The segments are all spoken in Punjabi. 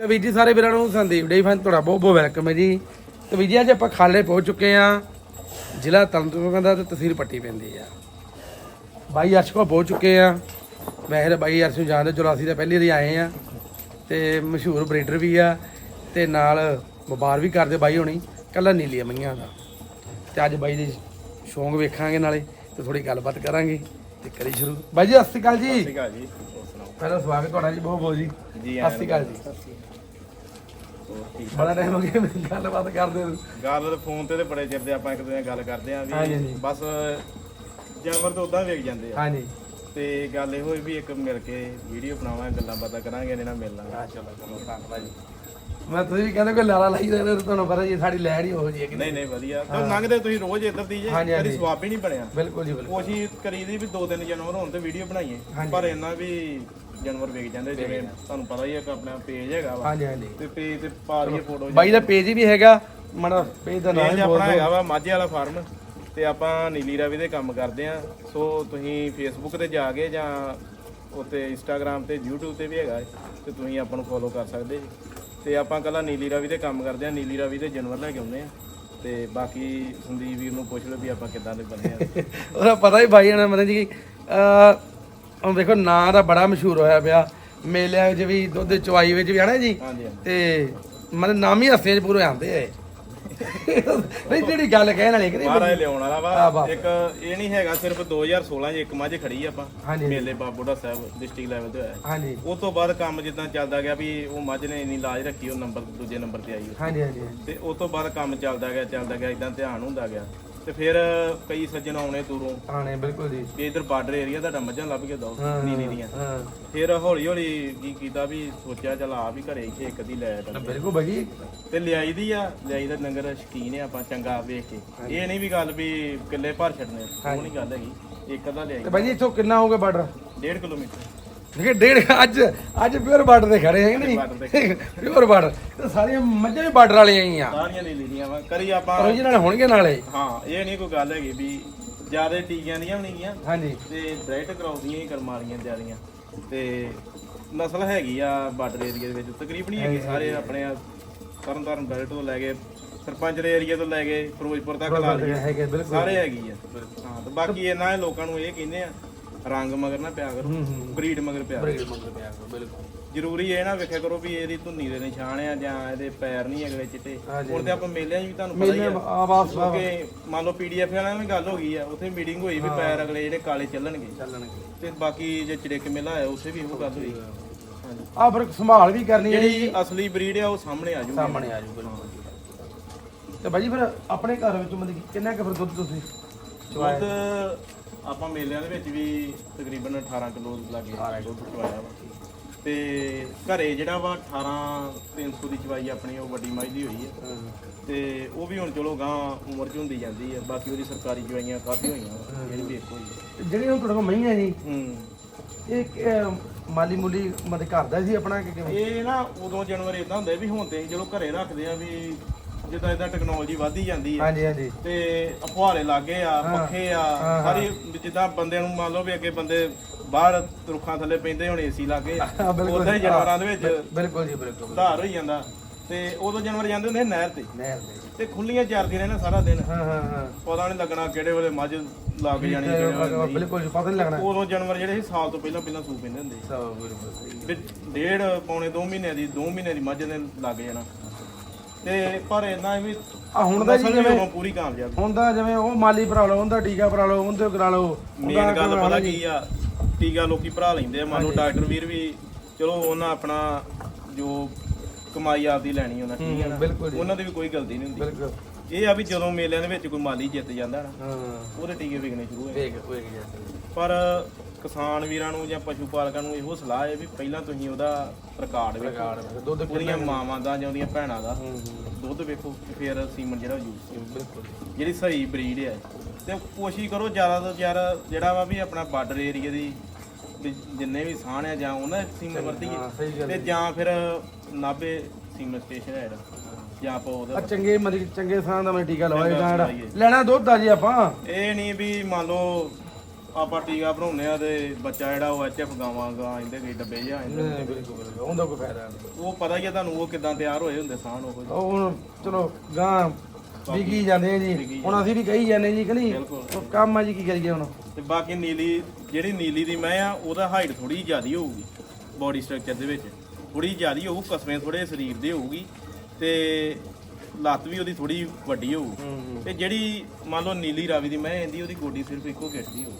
ਵੀਰ ਜੀ ਸਾਰੇ ਵੀਰਾਂ ਨੂੰ ਸੰਦੀਪ ਡੇ ਫਨ ਤੁਹਾਡਾ ਬਹੁਤ ਬਹੁਤ ਵੈਲਕਮ ਹੈ ਜੀ। ਤੇ ਵੀਰ ਜੀ ਅੱਜ ਆਪਾਂ ਖਾਲੇ ਪਹੁੰਚ ਚੁੱਕੇ ਆ ਜ਼ਿਲ੍ਹਾ ਤਰਨਤਾਰਨ ਦਾ ਤੇ ਤਹਿਸੀਲ ਪੱਟੀ ਪੈਂਦੀ ਆ। ਬਾਈ ਅਰਸ਼ ਕੋਲ ਪਹੁੰਚ ਚੁੱਕੇ ਆ ਵੈਸੇ ਬਾਈ ਅਰਸ਼ ਨੂੰ ਜਾਣਦੇ 84 ਦਾ ਪਹਿਲੀ ਵਾਰੀ ਆਏ ਆ ਤੇ ਮਸ਼ਹੂਰ ਬਰੀਡਰ ਵੀ ਆ ਤੇ ਨਾਲ ਵਪਾਰ ਵੀ ਕਰਦੇ ਬਾਈ ਹੋਣੀ ਕੱਲਾ ਨੀਲੀਆਂ ਮਈਆਂ ਦਾ। ਤੇ ਅੱਜ ਬਾਈ ਦੇ ਸ਼ੌਂਕ ਵੇਖਾਂਗੇ ਨਾਲੇ ਤੇ ਥੋੜੀ ਗੱਲਬਾਤ ਕਰਾਂਗੇ ਤੇ ਕਰੀ ਸ਼ੁਰੂ। ਬਾਈ ਜੀ ਸਤਿ ਸ਼੍ਰੀ ਅਕਾਲ ਜੀ। ਠੀਕ ਆ ਜੀ। ਹੋਰ ਸੁਣਾਓ? ਪਹਿਲਾਂ ਸਵਾਗਤ ਤੁਹਾਡਾ ਜੀ ਬਹੁਤ ਬਹੁਤ ਜੀ। ਜੀ ਸਤਿ ਸ਼੍ਰੀ ਅਕਾਲ ਜੀ। ਬੜਾ ਟਾਈਮ ਹੋ ਗਿਆ ਮੇਰੀ ਗੱਲਬਾਤ ਕਰਦੇ ਨੂੰ। ਗੱਲ ਫੋਨ ਤੇ ਤੇ ਬੜੇ ਚਿਰ ਦੇ ਆਪਾਂ ਇੱਕ ਦੂਜੇ ਨਾਲ ਗੱਲ ਕਰਦੇ ਆਂ ਹਾਂਜੀ, ਵੀ ਹਾਂਜੀ। ਬਸ ਜਾਨਵਰ ਤਾਂ ਉਦਾਂ ਵੇਖ ਜਾਂਦੇ ਆ। ਹਾਂਜੀ। ਤੇ ਗੱਲ ਇਹ ਹੋਈ ਵੀ ਇੱਕ ਮਿਲ ਕੇ ਵੀਡੀਓ ਬਣਾਵਾਂਗੇ ਗੱਲਾਂ ਬਾਤਾਂ ਕਰਾਂਗੇ ਇਹਨਾਂ ਨਾਲ ਮਿਲ ਲਾਂਗੇ ਆ ਚਲੋ ਚਲੋ ਧੰਨਵਾਦ ਜੀ। ਮੈਂ ਤੁਸੀਂ ਵੀ ਕਹਿੰਦੇ ਕੋਈ ਲਾਲਾ ਲਾਈ ਦੇ ਤੁਹਾਨੂੰ ਪਤਾ ਜੀ ਸਾਡੀ ਲੈਣ ਹੀ ਹੋ ਜੀ ਨਹੀਂ ਨਹੀਂ। ਵਧੀਆ। ਤਾਂ ਲੰਘਦੇ ਤੁਸੀਂ ਰੋਜ਼ ਇੱਧਰ ਦੀ ਜੇ ਹਾਂਜੀ, ਸਵਾਬ ਹੀ ਨਹੀਂ ਬਣਿਆ। ਬਿਲਕੁਲ ਜੀ ਬਿਲਕੁਲ। ਕੋਸ਼ਿਸ਼ ਕਰੀਦੀ ਵੀ ਦੋ ਤਿੰਨ ਜਾਨਵਰ ਹੋਣ ਤੇ ਵੀਡੀਓ ਬਣਾਈਏ। ਹਾਂਜੀ। ਪਰ ਇਹਨਾਂ ਵੀ ਜਾਨਵਰ ਵੇਖ ਜਾਂਦੇ ਜਿਵੇਂ ਤੁਹਾਨੂੰ ਪਤਾ ਹੀ ਹੈ ਕਿ ਆਪਣਾ ਪੇਜ ਹੈਗਾ ਵਾ। ਹਾਂਜੀ ਹਾਂਜੀ। ਤੇ ਪੇਜ ਤੇ ਪਾ ਦਈਏ ਫੋਟੋ ਬਾਈ ਦਾ ਪੇਜ ਵੀ ਹੈਗਾ ਮੜਾ ਪੇਜ ਦਾ ਨਾਮ ਆਪਣਾ ਹੈਗਾ ਵਾ ਮਾਝੇ ਵਾਲਾ ਫਾਰਮ ਤੇ ਆਪਾਂ ਨੀਲੀ ਰਾਵੀ ਦੇ ਕੰਮ ਕਰਦੇ ਆ। ਸੋ ਤੁਸੀਂ ਫੇਸਬੁੱਕ ਤੇ ਜਾ ਕੇ ਜਾਂ ਉੱਤੇ ਇੰਸਟਾਗ੍ਰam ਤੇ YouTube ਤੇ ਵੀ ਹੈਗਾ ਤੇ ਤੁਸੀਂ ਆਪਾਂ ਨੂੰ ਫੋਲੋ ਕਰ ਸਕਦੇ ਜੀ। ਤੇ ਆਪਾਂ ਕੱਲਾ ਨੀਲੀ ਰਾਵੀ ਦੇ ਕੰਮ ਕਰਦੇ ਆ ਨੀਲੀ ਰਾਵੀ ਦੇ ਜਾਨਵਰ ਲੈ ਕੇ ਆਉਂਦੇ ਆ। ਤੇ ਬਾਕੀ ਸੰਦੀਪ ਵੀਰ ਨੂੰ ਪੁੱਛ ਲਓ ਵੀ ਆਪਾਂ ਕਿੱਦਾਂ ਦੇ ਬੰਦੇ ਆ। ਉਹਦਾ ਪਤਾ ਹੀ ਬਾਈ ਨੇ ਮਤਲਬ ਜੀ ਅ ਹੁਣ ਦੇਖੋ ਨਾਂ ਦਾ ਬੜਾ ਮਸ਼ਹੂਰ ਹੋਇਆ ਪਿਆ। ਮੇਲਿਆਂ ਵਿੱਚ ਵੀ ਦੁੱਧ ਚਵਾਈ ਵਿੱਚ ਵੀ ਹਨਾ ਜੀ? ਤੇ ਮਤਲਬ ਨਾਮ ਹੀ ਹੱਸੇ ਚ ਪੂਰੇ ਆਉਂਦੇ ਐ ਨਹੀਂ ਜਿਹੜੀ ਗੱਲ ਕਹਿਣ ਵਾਲੀ ਕਿ ਮਹਾਰਾਜ ਲਿਆਉਣ ਵਾਲਾ ਆ ਵਾ। ਇੱਕ ਇਹ ਨਹੀਂ ਹੈਗਾ ਸਿਰਫ 2016 'ਚ ਇੱਕ ਮੱਝ ਖੜੀ ਆ ਆਪਾਂ। ਮੇਲੇ ਬਾਬੋੜਾ ਸਾਹਿਬ ਡਿਸਟ੍ਰਿਕਟ ਲੈਵਲ ਤੇ ਹੋਇਆ। ਹਾਂਜੀ। ਉਸ ਤੋਂ ਬਾਅਦ ਕੰਮ ਜਿੱਦਾਂ ਚੱਲਦਾ ਗਿਆ ਵੀ ਉਹ ਮੱਝ ਨੇ ਇੰਨੀ ਲਾਜ ਰੱਖੀ ਉਹ ਨੰਬਰ ਦੂਜੇ ਨੰਬਰ ਤੇ ਆਈ ਹਾਂਜੀ ਹਾਂਜੀ ਤੇ ਉਸ ਤੋਂ ਬਾਅਦ ਕੰਮ ਚੱਲਦਾ ਗਿਆ ਚੱਲਦਾ ਗਿਆ ਇਦਾਂ ਧਿਆਨ ਹੁੰਦਾ ਗਿਆ। ਤੇ ਫਿਰ ਕਈ ਸੱਜਣ ਆਉਣੇ ਦੂਰੋਂ। ਆਣੇ ਬਿਲਕੁਲ ਜੀ। ਵੀ ਇਧਰ ਬਾਰਡਰ ਏਰੀਆ ਤੁਹਾਡਾ ਮੱਝਾਂ ਲੱਭ ਕੇ ਦੋ ਹਾਂ, ਨੀਲੀ ਦੀਆਂ। ਹਾਂ। ਫਿਰ ਹੌਲੀ ਹੌਲੀ ਕੀ ਕੀਤਾ ਵੀ ਸੋਚਿਆ ਚਲ ਆ ਵੀ ਘਰੇ ਇੱਥੇ ਇੱਕ ਦੀ ਲੈ ਆ। ਬਿਲਕੁਲ ਬਾਈ ਤੇ ਲਿਆਈ ਦੀ ਆ ਲਿਆਈ ਦਾ ਨੰਗਰ ਸ਼ਕੀਨ ਆ ਆਪਾਂ ਚੰਗਾ ਵੇਖ ਕੇ। ਇਹ ਨਹੀਂ ਵੀ ਗੱਲ ਵੀ ਕਿੱਲੇ ਭਰ ਛੱਡਨੇ ਉਹ ਨਹੀਂ ਗੱਲ ਹੈਗੀ। ਇੱਕ ਅੱਧਾ ਲਿਆਈ। ਤੇ ਬਾਈ ਜੀ ਇੱਥੋਂ ਕਿੰਨਾ ਹੋਊਗਾ ਬਾਰਡਰ? 1.5 ਕਿਲੋਮੀਟਰ। ਦੇਖੇ ਡੇਢ ਅੱਜ ਅੱਜ ਪਿਓਰ ਬਾਰਡਰ ਤੇ ਖੜੇ border ਨਹੀਂ? ਪਿਓਰ ਬਾਰਡਰ ਤੇ ਸਾਰੀਆਂ ਮੱਝਾਂ ਵੀ ਬਾਰਡਰ ਵਾਲੀਆਂ ਹੀ ਆ। ਸਾਰੀਆਂ ਨੀਲੀ ਦੀਆਂ ਵਾ। ਕਰੀ ਆਪਾਂ original ਹੋਣਗੇ ਨਾਲੇ। ਹਾਂ ਇਹ ਨਹੀਂ ਕੋਈ ਗੱਲ ਹੈਗੀ ਵੀ ਜ਼ਿਆਦਾ ਨਹੀਂ ਹਾਂਜੀ। ਤੇ ਬ੍ਰਾਈਟ ਕਰਾਉ ਦੀਆਂ ਹੀ ਕਰਮ ਵਾਲੀਆਂ ਜਿਆਦੀਆਂ। ਤੇ ਨਸਲ ਹੈਗੀ ਆ ਬਾਰਡਰ ਏਰੀਆ ਦੇ ਵਿੱਚ। ਤਕਰੀਬਨ ਹੀ ਹੈਗੀ ਸਾਰੇ ਆਪਣੇ ਆ ਤਰਨ ਤਾਰਨ ਬੈਲਟ ਤੋਂ ਲੈ ਕੇ ਸਰਪੰਚ ਦੇ ਏਰੀਆ ਤੋਂ ਲੈ ਕੇ ਫਿਰੋਜ਼ਪੁਰ ਤੱਕ ਲਾ ਲਈ ਸਾਰੇ ਹੈਗੀ ਆ। ਹਾਂ ਤੇ ਬਾਕੀ ਇਹਨਾਂ ਲੋਕਾਂ ਨੂੰ ਇਹ ਕਹਿੰਦੇ ਆ ਰੰਗ ਮਗਰ ਨਾ ਪਿਆ ਕਰੋ। ਬਰੀਡ ਮਗਰ ਪਿਆ ਕਰੋ। ਬ੍ਰੇਡ ਮੰਗਦੇ ਆ ਬਿਲਕੁਲ। ਜ਼ਰੂਰੀ ਇਹ ਨਾ ਵੇਖਿਆ ਕਰੋ ਵੀ ਇਹਦੀ ਧੁੰਨੀ ਦੇ ਨਿਸ਼ਾਨ ਆ ਜਾਂ ਇਹਦੇ ਪੈਰ ਨਹੀਂ ਅਗਲੇ ਚਿੱਟੇ। ਹਾਂਜੀ। ਹੁਣ ਤੇ ਆਪਾਂ ਮੇਲਿਆਂ 'ਚ ਵੀ ਤੁਹਾਨੂੰ ਪਤਾ ਹੀ ਆ। ਆਵਾਸ ਕਿਉਂਕਿ ਮੰਨ ਲਓ ਪੀਡੀਐਫ ਵਾਲਿਆਂ ਨਾਲ ਵੀ ਗੱਲ ਹੋ ਗਈ ਆ ਉੱਥੇ ਮੀਟਿੰਗ ਹੋਈ ਵੀ ਪੈਰ ਅਗਲੇ ਜਿਹੜੇ ਕਾਲੇ ਚੱਲਣਗੇ। ਚੱਲਣਗੇ। ਤੇ ਬਾਕੀ ਜੇ ਚੜੇਕ ਮੇਲਾ ਹੈ ਉੱਥੇ ਵੀ ਉਹ ਗੱਲ ਹੋਈ। ਹਾਂਜੀ। ਆ ਫਿਰ ਸੰਭਾਲ ਵੀ ਕਰਨੀ ਹੈ ਜਿਹੜੀ ਅਸਲੀ ਬਰੀਡ ਆ ਉਹ ਸਾਹਮਣੇ ਆ ਜੂਗੀ। ਸਾਹਮਣੇ ਆ ਜੂ ਬਿਲਕੁਲ। ਤੇ ਬਾਈ ਜੀ ਫਿਰ ਆਪਣੇ ਘਰ ਵਿੱਚ ਮਤਲਬ ਕਿ ਕਿੰਨਾ ਕੁ ਫਿਰ ਦੁੱਧ ਤੁਸੀਂ ਦੁੱਧ ਆਪਾਂ ਮੇਲਿਆਂ ਦੇ ਵਿੱਚ ਵੀ ਤਕਰੀਬਨ 18 ਕਿਲੋ ਲੱਗੇ ਦੁੱਧ ਚਵਾਇਆ ਵਾ। ਤੇ ਘਰੇ ਜਿਹੜਾ ਵਾ 18 300 ਦੀ ਚਵਾਈ ਆਪਣੀ ਉਹ ਵੱਡੀ ਮੱਝ ਦੀ ਹੋਈ ਹੈ ਤੇ ਉਹ ਵੀ ਹੁਣ ਚਲੋ ਗਾਂ ਉਮਰ ਚ ਹੁੰਦੀ ਜਾਂਦੀ ਹੈ ਬਾਕੀ ਉਹਦੀ ਸਰਕਾਰੀ ਚਵਾਈਆਂ ਕਾਫੀ ਹੋਈਆਂ ਇਹ ਇੱਕ ਹੋਈ ਹੈ। ਜਿਹੜੇ ਹੁਣ ਤੁਹਾਡੇ ਕੋਲ ਜੀ ਹੂੰ ਇਹ ਕਿ- ਮਾਲੀ ਮੁਲੀ ਮਤਲਬ ਘਰ ਦਾ ਸੀ ਆਪਣਾ ਕਿ ਕਿਵੇਂ? ਇਹ ਨਾ ਉਦੋਂ ਜਾਨਵਰ ਇਦਾਂ ਹੁੰਦੇ ਵੀ ਹੁਣ ਤੇ ਚਲੋ ਘਰੇ ਰੱਖਦੇ ਆ ਵੀ ਜਿੱਦਾਂ ਇਦਾਂ ਟੈਕਨੋਲੋਜੀ ਵਧਦੀ ਜਾਂਦੀ ਹੈ ਹਾਂਜੀ ਹਾਂਜੀ। ਤੇ ਫੁਹਾਰੇ ਲੱਗੇ ਆ ਪੱਖੇ ਆ ਸਾਰੀ ਜਿੱਦਾਂ ਬੰਦੇ ਨੂੰ ਮੰਨ ਲਓ ਵੀ ਅੱਗੇ ਬੰਦੇ ਬਾਹਰ ਰੁੱਖਾਂ ਥੱਲੇ ਪੈਂਦੇ ਹੁਣ ਏਸੀ ਲੱਗੇ ਹਾਂ, ਬਿਲਕੁਲ। ਉਦਾਂ ਹੀ ਜਾਨਵਰਾਂ ਦੇ ਵਿੱਚ ਬਿਲਕੁਲ ਜੀ ਬਿਲਕੁਲ ਸੁਧਾਰ ਹੋਈ ਜਾਂਦਾ। ਤੇ ਉਦੋਂ ਜਾਨਵਰ ਜਾਂਦੇ ਹੁੰਦੇ ਸੀ ਨਹਿਰ ਤੇ। ਨਹਿਰ ਦੇ ਤੇ ਖੁੱਲੀਆਂ ਚਰਦੇ ਰਹਿਣਾ ਸਾਰਾ ਦਿਨ। ਹਾਂ ਹਾਂ ਹਾਂ। ਪਤਾ ਨਹੀਂ ਲੱਗਣਾ ਕਿਹੜੇ ਵੇਲੇ ਮੱਝ ਲੱਗ ਜਾਣੀ ਕਿਹੜੇ ਵੇਲੇ ਨਹੀਂ। ਬਿਲਕੁਲ ਜੀ ਪਤਾ ਨਹੀਂ ਲੱਗਣਾ। ਉਦੋਂ ਜਾਨਵਰ ਜਿਹੜੇ ਸੀ ਸਾਲ ਤੋਂ ਪਹਿਲਾਂ ਪਹਿਲਾਂ ਸੂ ਪੈਂਦੇ ਹੁੰਦੇ ਸੀ। ਸਭ ਬਿਲਕੁਲ ਸਹੀ ਵੀ ਡੇਢ ਪੌਣੇ 2 ਮਹੀਨੇ ਦੀ 2 ਮਹੀਨੇ ਦੀ ਮੱਝ ਦੇ ਲੱਗ ਜਾਣਾ। ਤੇ ਪਰ ਇੰਨਾ ਵੀ ਆ ਹੁਣ ਦਾ ਜੀ ਜਿਵੇਂ ਪੂਰੀ ਕਾਮਯਾਬ। ਹੁਣ ਤਾਂ ਜਿਵੇਂ ਉਹ ਮਾਲੀ ਭਰਾ ਲਓ ਉਹਦਾ ਟੀਕਾ ਭਰਾ ਲਓ ਉਹਦੇ ਕਰਾ ਲਓ ਮੇਨ ਗੱਲ ਪਤਾ ਕੀ ਆ ਟੀਕਾ ਲੋਕੀ ਭਰਾ ਲੈਂਦੇ ਆ। ਮੰਨ ਲਓ ਡਾਕਟਰ ਵੀਰ ਵੀ ਚਲੋ ਉਹਨਾਂ ਆਪਣਾ ਜੋ ਕਮਾਈ ਆਪਦੀ ਲੈਣੀ ਉਹਨਾਂ ਠੀਕ ਹੈ ਨਾ? ਉਹਨਾਂ ਦੀ ਵੀ ਕੋਈ ਗਲਤੀ ਨਹੀਂ ਹੁੰਦੀ। ਬਿਲਕੁਲ। ਇਹ ਆ ਵੀ ਜਦੋਂ ਮੇਲਿਆਂ ਦੇ ਵਿੱਚ ਕੋਈ ਮਾਲੀ ਜਿੱਤ ਜਾਂਦਾ ਨਾ ਹਾਂ। ਉਹਦੇ ਟੀਕੇ ਵਿਕਣੇ ਸ਼ੁਰੂ ਹੋ ਜਾਂਦੇ। ਪਰ ਕਿਸਾਨ ਵੀਰਾਂ ਨੂੰ ਜਾਂ ਪਸ਼ੂ ਪਾਲਕਾਂ ਨੂੰ ਇਹੋ ਸਲਾਹ ਹੈ ਵੀ ਪਹਿਲਾਂ ਤੁਸੀਂ ਉਹਦਾ ਰਿਕਾਰਡ ਵੇਖੋ। ਦੁੱਧ ਉਹਦੀਆਂ ਮਾਵਾਂ ਦਾ ਜਾਂ ਉਹਦੀਆਂ ਭੈਣਾਂ ਦਾ ਦੁੱਧ ਵੇਖੋ ਤੇ ਫਿਰ ਸੀਮਨ ਜਿਹੜਾ ਯੂਜ਼ ਬਿਲਕੁਲ। ਜਿਹੜੀ ਸਹੀ ਬਰੀਡ ਹੈ। ਤੇ ਕੋਸ਼ਿਸ਼ ਕਰੋ ਜ਼ਿਆਦਾ ਤੋਂ ਜ਼ਿਆਦਾ ਜਿਹੜਾ ਵਾ ਵੀ ਆਪਣਾ ਬਾਰਡਰ ਏਰੀਆ ਦੀ ਜਿੰਨੇ ਵੀ ਸਾਨ ਆ ਜਾਂ ਉਹਨਾਂ ਸੀਮਨ ਵਰਤੀਏ। ਸਹੀ ਗੱਲ ਤੇ ਜਾਂ ਫਿਰ ਨਾਭੇ ਸੀਮਨ ਸਟੇਸ਼ਨ ਹੈ ਜਿਹੜਾ। ਜਾਂ ਆਪਾਂ ਆ ਉਹਦਾ ਚੰਗੇ ਮਤਲਬ ਚੰਗੇ ਥਾਂ ਦਾ ਮੈਂ ਟੀਕਾ ਜਾਣਾ ਲਵਾਈਏ। ਲੈਣਾ ਦੁੱਧ ਆ ਜੀ ਆਪਾਂ। ਇਹ ਨਹੀਂ ਵੀ ਮੰਨ ਲਓ ਆਪਾਂ ਟੀਕਾ ਭਰਾਉਂਦੇ ਆ ਤੇ ਬੱਚਾ ਜਿਹੜਾ ਉਹ ਐਚਐਫ ਗਾਵਾਂ ਗਾਂ ਇਹਦੇ ਕੋਈ ਡੱਬੇ ਆਉਂਦੇ ਨਹੀਂ ਬਿਲਕੁਲ ਉਹਦਾ ਕੋਈ ਫਾਇਦਾ ਨਹੀਂ। ਉਹ ਪਤਾ ਹੀ ਆ ਤੁਹਾਨੂੰ ਉਹ ਕਿਦਾਂ ਤਿਆਰ ਹੋਏ ਹੁੰਦੇ ਸਾਨ ਉਹ। ਉਹ ਹੁਣ ਚਲੋ ਗਾਂ ਵਿਕੀ ਜਾਂਦੇ ਆ ਜੀ। ਹੁਣ ਅਸੀਂ ਵੀ ਕਹੀ ਜਾਂਦੇ ਜੀ ਕਿ ਨਹੀਂ ਬਿਲਕੁਲ। ਉਹ ਕੰਮ ਆ ਜੀ ਕੀ ਕਰੀਏ ਹੁਣ? ਤੇ ਬਾਕੀ ਨੀਲੀ ਜਿਹੜੀ ਨੀਲੀ ਦੀ ਮੈਂ ਆ ਉਹਦਾ ਹਾਈਟ ਥੋੜੀ ਜ਼ਿਆਦੀ ਹੋਊਗੀ ਬਾਡੀ ਸਟਰਕਚਰ ਦੇ ਵਿੱਚ। ਥੋੜੀ ਜ਼ਿਆਦੀ ਹੋਊ ਕਸਮੇ ਥੋੜੇ ਸਰੀਰ ਦੇ ਹੋਊਗੀ। ਤੇ ਲੱਤ ਵੀ ਉਹਦੀ ਥੋੜੀ ਵੱਡੀ ਹੋਊ। ਤੇ ਜਿਹੜੀ ਮੰਨ ਲਓ ਨੀਲੀ ਰਾਵੀ ਦੀ ਮੈਂ ਇਹਦੀ ਉਹਦੀ ਗੋਡੀ ਸਿਰਫ ਇੱਕੋ ਦੀ ਹੋਊ।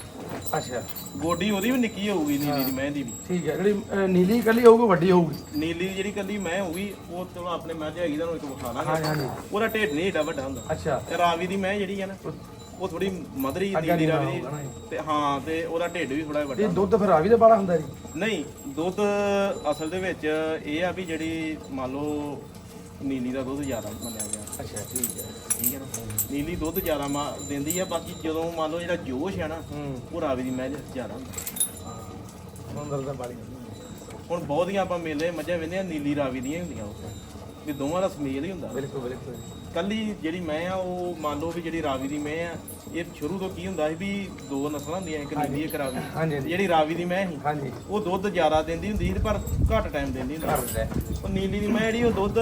ਅੱਛਾ। ਗੋਡੀ ਉਹਦੀ ਵੀ ਨਿੱਕੀ ਹੋਊਗੀ ਨੀਲੀ ਦੀ ਮੈਂ ਦੀ ਵੀ। ਠੀਕ ਹੈ ਜਿਹੜੀ ਨੀਲੀ ਕੱਲੀ ਹੋਊਗੀ ਵੱਡੀ ਹੋਊਗੀ? ਨੀਲੀ ਜਿਹੜੀ ਕੱਲੀ ਮੈਂ ਹੋਊਗੀ ਉਹ ਚਲੋ ਆਪਣੇ ਮੱਝ ਹੈਗੀ ਤੁਹਾਨੂੰ ਇੱਕ ਵਿਖਾ ਦਾਂਗੇ। ਹਾਂਜੀ ਉਹਦਾ ਢਿੱਡ ਨਹੀਂ ਏਡਾ ਵੱਡਾ ਹੁੰਦਾ। ਅੱਛਾ। ਤੇ ਰਾਵੀ ਦੀ ਮੈਂ ਜਿਹੜੀ ਆ ਨਾ ਉਹ ਥੋੜੀ ਮਧਰੀ ਨੀਲੀ ਰਾਵੀ ਦੀ। ਤੇ ਹਾਂ ਤੇ ਉਹਦਾ ਢਿੱਡ ਵੀ ਥੋੜਾ ਵੱਡਾ ਇਹ ਦੁੱਧ ਫਿਰ ਆ ਵੀ ਤਾਂ ਬੜਾ ਹੁੰਦਾ ਜੀ? ਨਹੀਂ ਦੁੱਧ ਅਸਲ ਦੇ ਵਿੱਚ ਇਹ ਆ ਵੀ ਜਿਹੜੀ ਮੰਨ ਲਓ ਨੀਲੀ ਦਾ ਦੁੱਧ ਜ਼ਿਆਦਾ ਮੰਨਿਆ ਗਿਆ। ਅੱਛਾ ਠੀਕ ਹੈ। ਠੀਕ ਹੈ ਨਾ? ਨੀਲੀ ਦੁੱਧ ਜ਼ਿਆਦਾ ਮਾ- ਦਿੰਦੀ ਆ ਬਾਕੀ ਜਦੋਂ ਮੰਨ ਲਓ ਜਿਹੜਾ ਜੋਸ਼ ਆ ਨਾ ਹੂੰ। ਉਹ ਰਾਵੀ ਦੀ ਮੈਂ ਜ਼ਿਆਦਾ ਹੁੰਦਾ। ਮੰਦਰ ਦਾ ਹੁਣ ਬਹੁਤੀਆਂ ਆਪਾਂ ਮੇਲੇ ਮੱਝਾਂ ਵੇਂਦੇ ਆ ਨੀਲੀ ਰਾਵੀ ਦੀਆਂ ਹੀ ਹੁੰਦੀਆਂ ਉਸ ਵੀ ਦੋਵਾਂ ਦਾ ਸਮੇਲ ਹੀ ਹੁੰਦਾ। ਬਿਲਕੁਲ ਬਿਲਕੁਲ। ਕੱਲੀ ਜਿਹੜੀ ਮੈਂ ਆ ਉਹ ਮੰਨ ਲਓ ਵੀ ਜਿਹੜੀ ਰਾਵੀ ਦੀ ਮੈਂ ਆ ਇਹ ਸ਼ੁਰੂ ਤੋਂ ਕੀ ਹੁੰਦਾ ਸੀ ਵੀ ਦੋ ਨਸਲਾਂ ਹੁੰਦੀਆਂ ਇੱਕ ਨੀਲੀ ਇੱਕ ਰਾਵੀ। ਹਾਂਜੀ ਜਿਹੜੀ ਰਾਵੀ ਦੀ ਮੈਂ ਸੀ ਹਾਂਜੀ। ਉਹ ਦੁੱਧ ਜ਼ਿਆਦਾ ਦਿੰਦੀ ਹੁੰਦੀ ਸੀ ਪਰ ਘੱਟ ਟਾਈਮ ਦਿੰਦੀ ਹੁੰਦੀ ਸੀ। ਉਹ ਨੀਲੀ ਦੀ ਮੈਂ ਜਿਹੜੀ ਉਹ ਦੁੱਧ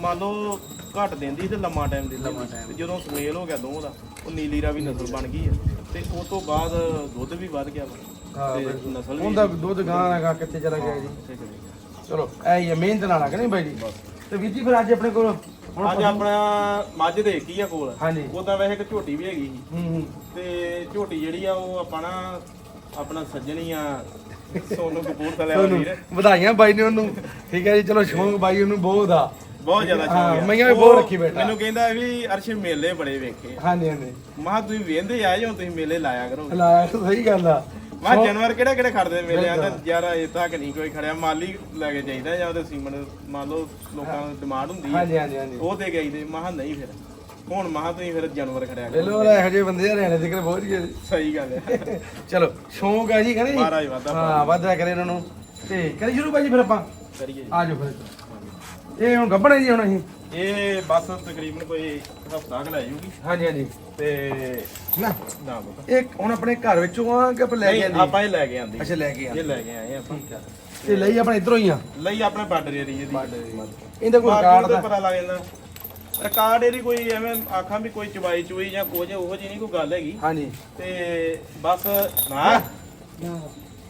ਮੰਨ ਲਓ ਘੱਟ ਦਿੰਦੀ ਤੇ ਲੰਮਾ ਟਾਈਮ ਦਿੰਦੀ ਲੰਮਾ time। ਤੇ ਜਦੋਂ ਸਮੇਲ ਹੋ ਗਿਆ ਦੋਵਾਂ ਦਾ ਉਹ ਨੀਲੀ ਰਾਵੀ ਨਸਲ ਬਣ ਗਈ ਹੈ ਤੇ ਉਸ ਤੋਂ ਬਾਅਦ ਦੁੱਧ ਵੀ ਵੱਧ ਗਿਆ ਵਾ। ਹਾਂ ਤੇ ਬਿਲਕੁਲ। ਨਸਲ ਵੀ ਉਹਦਾ ਦੁੱਧ ਗਾਂ ਹੈਗਾ ਕਿੱਥੇ ਚਲਾ ਗਿਆ ਜੀ। ਚਲੀ ਐ ਹੀ ਆ ਮਿਹਨਤ ਨਾਲ ਆ ਕਿ ਨਹੀਂ ਬਾਈ ਜੀ? ਤੇ ਵੀਰ ਜੀ ਫਿਰ ਅੱਜ ਆਪਣੇ ਕੋਲ ਅੱਜ ਆਪਣਾ ਮੱਝ ਦੇ ਕੀ ਆ ਕੋਲ। ਹਾਂਜੀ। ਉਦਾਂ ਵੈਸੇ ਇੱਕ ਝੋਟੀ ਵੀ ਹੈਗੀ ਸੀ। ਹੂੰ ਹੂੰ। ਤੇ ਝੋਟੀ ਜਿਹੜੀ ਆ ਉਹ ਆਪਾਂ ਨਾ ਆਪਣਾ ਸੱਜਣੀ ਆ ਸੋਨੂ ਕਪੂਰਥਲੇ ਵਾਲਾ ਤੁਹਾਨੂੰ ਵੀਰ ਵਧਾਈਆਂ ਬਾਈ ਨੇ ਉਹਨੂੰ। ਠੀਕ ਹੈ ਜੀ ਚਲੋ ਸ਼ੌਂਕ ਬਾਈ ਉਹਨੂੰ ਬਹੁਤ ਆ। ਬਹੁਤ ਜ਼ਿਆਦਾ ਹਾਂ, ਸ਼ੌਕ ਆ। ਮਈਆਂ ਵੀ ਬਹੁਤ ਰੱਖੀ ਬੈਠਾ। ਮੈਨੂੰ ਕਹਿੰਦਾ ਵੀ ਅਰਸ਼ ਮੇਲੇ ਬੜੇ ਵੇਖੇ ਹਾਂਜੀ ਹਾਂਜੀ। ਮਾ ਤੁਸੀਂ ਵੇਂਦੇ ਆ ਜਾਓ ਤੁਸੀਂ ਮੇਲੇ ਲਾਇਆ ਕਰੋ ਲਾ ਸਹੀ ਗੱਲ ਆ। ਮਾ ਜਾਨਵਰ ਕਿਹੜੇ ਕਿਹੜੇ ਖੜਦੇ ਮੇਲੇ ਆਂਦੇ ਯਾਰ ਇਹ ਤੱਕ ਨਹੀਂ ਕੋਈ ਖੜਿਆ। ਮਾਲੀ ਲੈ ਕੇ ਜਾਈਦਾ ਜਾਂ ਉਹਦੇ ਸੀਮਨ ਮੰਨ ਲਓ ਲੋਕਾਂ ਨੂੰ ਡਿਮਾਂਡ ਹੁੰਦੀ ਹੈ। ਹਾਂਜੀ ਹਾਂਜੀ ਹਾਂਜੀ। ਉਹ ਤੇ ਗਈ ਦੇ ਮਹਾ ਨਹੀਂ ਫਿਰ। ਹੁਣ ਮਹਾ ਤੁਸੀਂ ਫਿਰ ਜਾਨਵਰ ਖੜਿਆ ਕਰੋ। ਵੇਲੋ ਇਹੋ ਜਿਹੇ ਬੰਦੇ ਆ ਰਹਿਣੇ ਜ਼ਿਕਰ ਪਹੁੰਚ ਗਏ। ਸਹੀ ਗੱਲ ਹੈ। ਚਲੋ ਸ਼ੌਂਕ ਆ ਜੀ ਕਹਿੰਦੇ ਮਹਾਰਾਜ ਵਾਧਾ ਹਾਂ ਵਾਧਾ ਕਰੇ ਇਹਨਾਂ ਨੂੰ। ਤੇ ਕਰੀ ਸ਼ੁਰੂ ਬਾਈ ਜੀ ਫਿਰ ਆਪਾਂ? ਕਰੀਏ ਜੀ। ਆ ਜਾਓ ਫਿਰ। ਇਹ ਹੁਣ ਗੱਬਣੇ ਜੀ ਹੁਣ ਅਸੀਂ। ਇਹ ਬਸ ਤਕਰੀਬਨ ਕੋਈ ਹਫਤਾ ਕੁ ਲੈ ਜੂਗੀ। ਹਾਂਜੀ ਹਾਂਜੀ। ਤੇ ਨਾ ਨਾ ਬਤਾ ਇਹ ਹੁਣ ਆਪਣੇ ਘਰ ਵਿੱਚੋਂ ਆ ਕਿ ਆਪਾਂ ਲੈ ਕੇ ਨਹੀਂ ਆਂਦੀ? ਆਪਾਂ ਇਹ ਲੈ ਕੇ ਆਂਦੀ। ਅੱਛਾ ਲੈ ਕੇ ਇਹ ਲੈ ਕੇ ਆਏ ਆਪਾਂ। ਤੇ ਲਈ ਆਪਣੇ ਇਧਰੋਂ ਹੀ ਆ? ਲਈ ਆਪਣੇ ਬਾਰਡਰ ਏਰੀਏ ਦੀ। ਇਹਦਾ ਕੋਈ ਰਿਕਾਰਡ ਦਾ ਦਾ। ਪਤਾ ਲੱਗ ਜਾਂਦਾ। ਰਿਕਾਰਡ ਇਹਦੀ ਕੋਈ ਐਵੇਂ ਆਖਾਂ ਵੀ ਕੋਈ ਚਵਾਈ ਚੁਈ ਜਾਂ ਕੁਝ ਉਹੋ ਜਿਹੀ ਨਹੀਂ ਕੋਈ ਗੱਲ ਹੈਗੀ। ਹਾਂਜੀ। ਤੇ ਬਸ ਨਾ।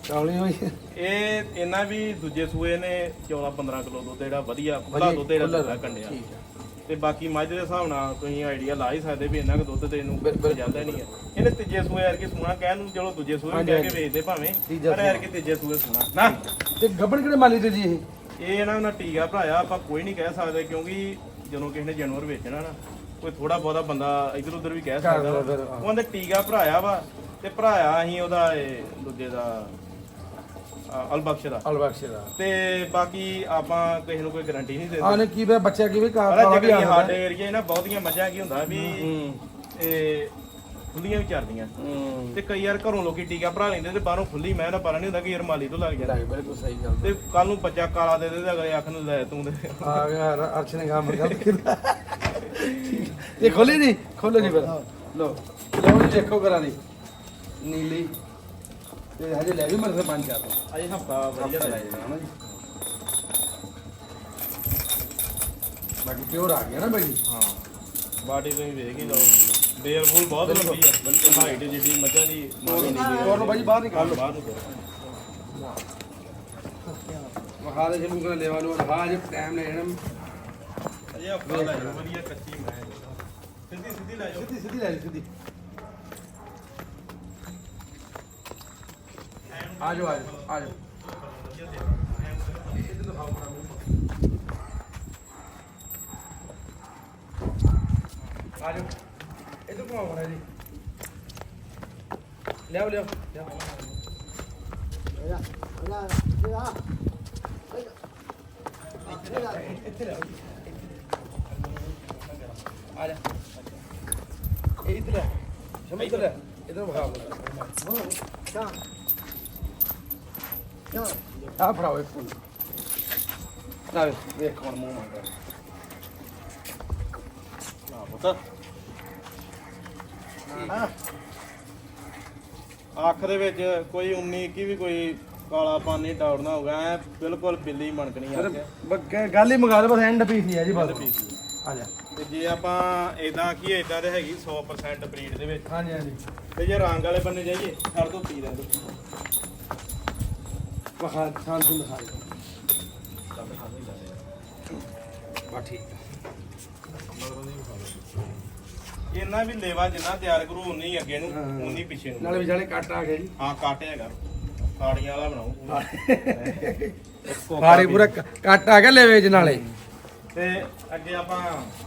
ਚੌਲੀ ਹੋਈ ਇਹ ਇਹਨਾਂ ਵੀ ਦੂਜੇ ਸੂਏ ਨੇ 14 15 ਕਿਲੋ ਦੁੱਧ ਜਿਹੜਾ ਵਧੀਆ ਖੁੱਲਾ ਦੁੱਧ ਜਿਹੜਾ ਦਿੰਦਾ ਕੰਡਿਆ। ਠੀਕ ਆ। ਤੇ ਬਾਕੀ ਮੱਝ ਦੇ ਹਿਸਾਬ ਨਾਲ ਤੁਸੀਂ ਆਈਡੀਆ ਲਾ ਹੀ ਸਕਦੇ ਵੀ ਇੰਨਾ ਕੁ ਦੁੱਧ ਤੇ ਇਹਨੂੰ। ਜਾਂਦਾ ਨਹੀਂ ਹੈ ਇਹਨੇ ਤੀਜੇ ਸੂਏ ਯਾਰ ਕੇ ਸੂਣਾ ਕਹਿਣ ਨੂੰ ਚਲੋ ਦੂਜੇ ਸੂਏ ਕਹਿ ਕੇ ਵੇਚਦੇ ਭਾਵੇਂ ਪਰ ਯਾਰ ਕੇ ਤੀਜੇ ਸੂਏ ਸੂਣਾ ਨਾ ਤੇ ਗੱਬਣ ਕਿਹੜੇ ਮਾਲੀ ਤੇ ਜੀ ਇਹ? ਇਹ ਇਹਨਾਂ ਨਾਲ ਟੀਕਾ ਭਰਾਇਆ ਆਪਾਂ ਕੋਈ ਨਹੀਂ ਕਹਿ ਸਕਦੇ ਕਿਉਂਕਿ ਜਦੋਂ ਕਿਸੇ ਨੇ ਜਾਨਵਰ ਵੇਚਣਾ ਨਾ ਕੋਈ ਥੋੜਾ ਬਹੁਤਾ ਬੰਦਾ ਇਧਰ ਉਧਰ ਵੀ ਕਹਿ ਸਕਦਾ। ਉਹਨੇ ਟੀਕਾ ਭਰਾਇਆ ਵਾ ਤੇ ਭਰਾਇਆ ਅਸੀਂ ਉਹਦਾ ਇਹ ਦੂਜੇ ਦਾ ਅਲਬਖਸ਼ ਦਾ ਅਲਬਖਸ਼ ਦਾ ਤੇ ਬਾਕੀ ਆਪਾਂ ਕਿਸੇ ਨੂੰ ਕੋਈ ਗਾਰੰਟੀ ਨਹੀਂ ਦੇ ਆ ਨੇ ਕੀ ਬੱਚਾ ਕੀ ਵੀ ਕਾਰ ਪਰ ਜਿਹੜੇ ਸਾਡੇ ਏਰੀਏ ਨਾ ਬਹੁਤੀਆਂ ਮੱਝਾਂ ਕੀ ਹੁੰਦਾ ਵੀ ਇਹ ਖੁੱਲੀਆਂ ਵੀ ਚਰਦੀਆਂ। ਤੇ ਕਈ ਵਾਰ ਘਰੋਂ ਲੋਕੀ ਟੀਕਾ ਭਰਾ ਲੈਂਦੇ ਤੇ ਬਾਹਰੋਂ ਖੁੱਲੀ ਮੈਂ ਨਾ ਪਤਾ ਨਹੀਂ ਹੁੰਦਾ ਕਿ ਯਾਰ ਮਾਲੀ ਤੋਂ ਲੱਗ ਜਾਂਦਾ। ਬਿਲਕੁਲ ਸਹੀ ਗੱਲ ਤੇ ਕੱਲ ਨੂੰ ਬੱਚਾ ਕਾਲਾ ਦੇ ਦੇ ਤੇ ਅਗਲੇ ਅੱਖ ਨੂੰ ਲੈ ਤੂੰ ਦੇ। ਆ ਗਿਆ ਅਰਸ਼ ਨੇ ਕੰਮ ਗਲਤ ਕੀਤਾ ਇਹ ਖੋਲੀ ਜੀ ਖੋਲੋ ਜੀ ਫਿਰ। ਲੋ ਲੋ ਜੀ ਦੇਖੋ ਕਰਾਂ ਦੀ। ਨੀਲੀ। ਤੇ ਹਜੇ ਲੈ ਵੀ ਮਰ ਸੇ ਪੰਜ ਚਾਰ ਅਜੇ ਹਫਤਾ ਵਧੀਆ ਲੈ ਲੈ ਜਾਣਾ ਨਾ ਜੀ। ਬਾਕੀ ਪਿਓਰ ਆ ਗਿਆ ਨਾ ਬਾਈ ਹਾਂ ਬਾਡੀ ਤੁਸੀਂ ਵੇਖ ਹੀ ਲਓ। ਬੇਲ ਬੂਲ ਬਹੁਤ ਲੰਬੀ ਆ। ਬਿਲਕੁਲ। ਹਾਈਟ ਜਿਹੜੀ ਮੱਝਾਂ ਦੀ ਮਾਰੀ ਨਹੀਂ ਹੋਰ ਨੂੰ ਬਾਈ ਬਾਹਰ ਨਿਕਾਲ ਲਓ। ਬਾਹਰ ਨੂੰ। ਵਖਾ ਦੇ ਜਿਹਨੂੰ ਕਰ ਲੈਵਾ ਨੂੰ ਹਾਂ ਜੇ ਟਾਈਮ ਲੈ ਜਾਣਾ। ਅਜੇ ਹਫਤਾ ਲੈ ਜਾਓ ਵਧੀਆ ਕੱਚੀ ਮੈਂ। ਸਿੱਧੀ ਸਿੱਧੀ ਲੈ ਜਾਓ। ਸਿੱਧੀ ਸਿੱਧੀ ਲੈ ਲਈ ਸਿੱਧੀ। ਆ ਜਾਓ ਆ ਜਾਓ ਆ ਜਾਓ ਆ ਜਾਓ ਇੱਧਰ ਘੁਮਾਓ ਮੜਾ ਜੀ। ਲਿਆਓ ਲਿਆਓ ਲਿਆਓ। ਇੱਥੇ ਲਿਆਓ ਆ ਜਾ ਇਹ ਇੱਧਰ ਆ। ਸ਼ਮੀ ਇੱਧਰ ਆ। ਇੱਧਰ ਵਿਖਾ। ਆ ਫੜਾਓ ਇੱਕ ਫੁੱਲ ਨਾ ਵੇਖ ਕੌਣ ਮੂੰਹ ਮੰਗਦਾ ਨਾ ਪੁੱਤ ਅੱਖ ਦੇ ਵਿੱਚ ਕੋਈ 19 21 ਵੀ ਕੋਈ ਕਾਲਾ ਪਾਣੀ ਡਾਉਣਾ ਹੋਗਾ ਐ ਬਿਲਕੁਲ ਬਿੱਲੀ ਮਣਕਣੀ ਆ ਬੱਗੇ ਗੱਲ ਹੀ ਮੁਕਾ ਦੇ ਬਸ ਐਂਡ ਪੀਸ ਹੀ ਆ ਜੀ ਬਸ। ਆ। ਜਾ। ਤੇ ਜੇ ਆਪਾਂ ਇਦਾਂ ਕੀ ਇਦਾਂ ਤੇ ਹੈਗੀ 100% ਬਰੀਡ ਦੇ ਵਿੱਚ। ਹਾਂਜੀ ਹਾਂਜੀ। ਤੇ ਜੇ ਰੰਗ ਵਾਲੇ ਬੰਨੇ ਜਾਈਏ ਛੱਡ ਦੋ ਪੀ ਲੈਂਦੇ ਵਖਾ ਖਾਨ ਤੋਂ ਦਿਖਾ ਦੇ ਬਾ ਠੀਕ ਆ। ਇਹਨਾਂ ਵੀ ਲੇਵਾ ਜਿੰਨਾ ਤਿਆਰ ਕਰੂ ਉਨੀ ਹੀ ਅੱਗੇ ਨੂੰ ਹਾਂ। ਉਨੀ ਪਿੱਛੇ ਨੂੰ। ਨਾਲੇ ਵਿਚਾਲੇ ਕੱਟ ਆ ਗਿਆ ਜੀ। ਹਾਂ ਕਾਟ ਹੈਗਾ। ਸਾੜੀਆਂ ਵਾਲਾ ਬਣਾਉ ਫਾੜੀ ਪੂਰਾ ਕ- ਕੱਟ ਆ ਗਿਆ ਲੈ ਵੇਚ ਨਾਲੇ। ਤੇ ਅੱਗੇ ਆਪਾਂ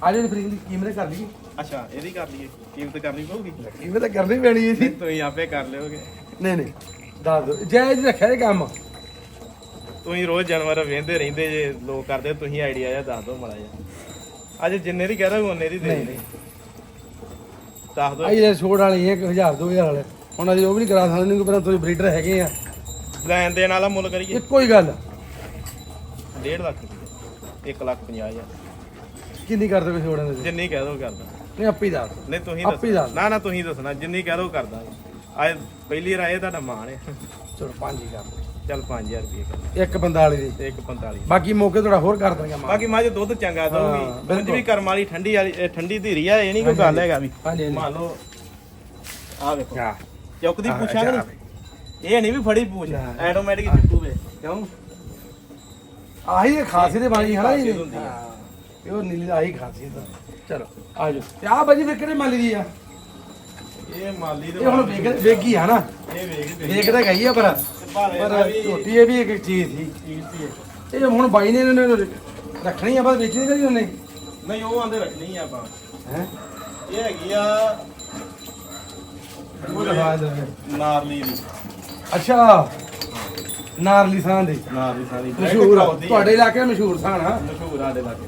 ਆ ਜਿਹੜੀ ਫਰੀਜ ਦੀ ਕੀਮਤ ਕਰ ਲਈ ਅੱਛਾ ਇਹਦੀ ਕਰ ਲਈਏ। ਕੀਮਤ ਕਰਨੀ ਪਊਗੀ? ਕੀਮਤ ਤਾਂ ਕਰਨੀ ਪੈਣੀ ਜੀ। ਤੁਸੀਂ ਆਪੇ ਕਰ ਲਿਓਗੇ। ਨਹੀਂ ਨਹੀਂ। ਦੱਸ ਦੋ ਜਾਇਜ਼ ਰੱਖਿਆ ਇਹ ਕੰਮ। ਤੁਸੀਂ ਰੋਜ਼ ਜਾਨਵਰ ਵੇਂਦੇ ਰਹਿੰਦੇ ਜੇ ਲੋਕ ਕਰਦੇ ਤੁਸੀਂ ਆਈਡੀਆ ਜਾਂ ਦੱਸ ਦਿਓ ਮੜਾ ਜਿਹਾ। ਅੱਜ ਜਿੰਨੇ ਦੀ ਕਹਿ ਰਹੇ ਉਹਨੇ ਦੀ ਦੇ ਨਹੀਂ, ਦੇ ਦੱਸ ਦਿਓ। ਆਈ ਜੇ ਛੋੜ ਵਾਲੀ 1000 2000 ਵਾਲੇ ਹੁਣ ਅਸੀਂ ਉਹ ਵੀ ਨਹੀਂ ਕਰਾ ਸਕਦੇ ਨਹੀਂ ਕੋਈ ਪਤਾ ਤੁਸੀਂ ਬਰੀਡਰ ਹੈਗੇ ਆ। ਲੈਣ ਦੇਣ ਵਾਲਾ ਮੁੱਲ ਕਰੀਏ। ਇੱਕੋ ਹੀ ਗੱਲ। 1.5 ਲੱਖ ਰੁਪਏ। 1 ਲੱਖ 50 ਹਜ਼ਾਰ। ਕਿੰਨੀ ਕਰ ਦੋਗੇ ਛੋੜਾਂ ਦੇ? ਜਿੰਨੀ ਕਹਿ ਦੋ ਕਰਦਾ ਨਹੀਂ ਆਪੀ ਦੱਸ ਨਹੀਂ ਤੁਸੀਂ ਆਪੇ ਦੱਸੋ। ਨਾ ਨਾ ਤੁਸੀਂ ਦੱਸਣਾ। ਜਿੰਨੀ ਕਹਿ ਦੋ ਕਰਦਾ ਅੱਜ ਪਹਿਲੀ ਰਾਏ ਤੁਹਾਡਾ ਮਾਣ ਹੈ। ਚਲੋ ਪੰਜ ਹੀ ਕਰ। ਚੱਲ 5000 ਰੁਪਏ ਕਰ ਇੱਕ 45 ਦੀ। ਤੇ ਇੱਕ 45 ਬਾਕੀ ਮੌਕੇ ਥੋੜਾ ਹੋਰ ਕਰ ਦਾਂਗੇ ਮਾਂ ਬਾਕੀ ਮੱਝ ਦੁੱਧ ਚੰਗਾ ਦਊਗੀ। ਬਿਲਕੁਲ। ਕੁਝ ਵੀ ਕਰਮ ਵਾਲੀ ਠੰਡੀ ਵਾਲੀ ਇਹ ਠੰਡੀ ਧੀਰੀ ਆ ਇਹ ਨਹੀਂ ਕੋਈ ਗੱਲ ਹੈਗਾ ਵੀ। ਹਾਂਜੀ ਹਾਂਜੀ। ਮੰਨ ਲਓ ਆ ਵੇਖੋ। ਹਾਂ ਚੁੱਕ ਦੀ ਹਾਂ, ਪੁੱਛਾਂਗੇ ਅੱਛਾ, ਨਹੀਂ ਇਹ ਨਹੀਂ ਵੀ ਫੜੀ ਪੂਛ ਹਾਂ। ਆਟੋਮੈਟਿਕ ਚੁੱਕੂ ਵੇ ਕਿਉਂ? ਆਹੀ ਇਹ ਖਾਸੀਅਤ ਹੈ ਬਾਣੀ ਹਨਾ ਜੀ ਖਾਸੀਅਤ ਹੁੰਦੀ ਆ। ਹਾਂ। ਇਹ ਉਹ ਨੀਲੀ ਆਹੀ ਖਾਸੀਅਤ ਆ। ਚਲੋ ਆ ਜਾਓ। ਤੇ ਆ ਬਾਜੀ ਵੇਖਣੇ ਮਾਲੀ ਦੀ ਆ? ਇਹ ਮਾਲੀ ਦੇ ਇਹ ਹੁਣ ਵੇਖ ਵੇਗੀ ਆ ਨਾ। ਇਹ ਵੇਖ ਵੇਖਦਾ ਗਈ ਆ ਪਰ ਪਰ ਝੋਟੀ ਇਹ ਵੀ ਇੱਕ ਚੀਜ਼ ਸੀ। ਇਹ। ਇਹ ਹੁਣ ਬਾਈ ਨੇ ਇਹਨਾਂ ਨੇ ਰੱਖਣੀ ਆ ਬਸ ਵੇਚਣੀ ਨਹੀਂ ਉਹਨੇ? ਨਹੀਂ ਉਹ ਆਂਦੇ ਰੱਖਣੀ ਆ ਆਪਾਂ। ਹੈ? ਇਹ ਹੈਗੀ ਆ ਉਹ ਦਿਖਾ ਦੇ। ਨਾਰਲੀ ਦੀ। ਅੱਛਾ। ਨਾਰਲੀ ਸਾਂ ਦੀ ਨਾਰਲੀ ਮਸ਼ਹੂਰ ਆ। ਤੁਹਾਡੇ ਇਲਾਕੇ ਦਾ ਮਸ਼ਹੂਰ ਸਾਂ ਨਾ ਮਸ਼ਹੂਰ ਆ ਦੇ। ਲਾਗੇ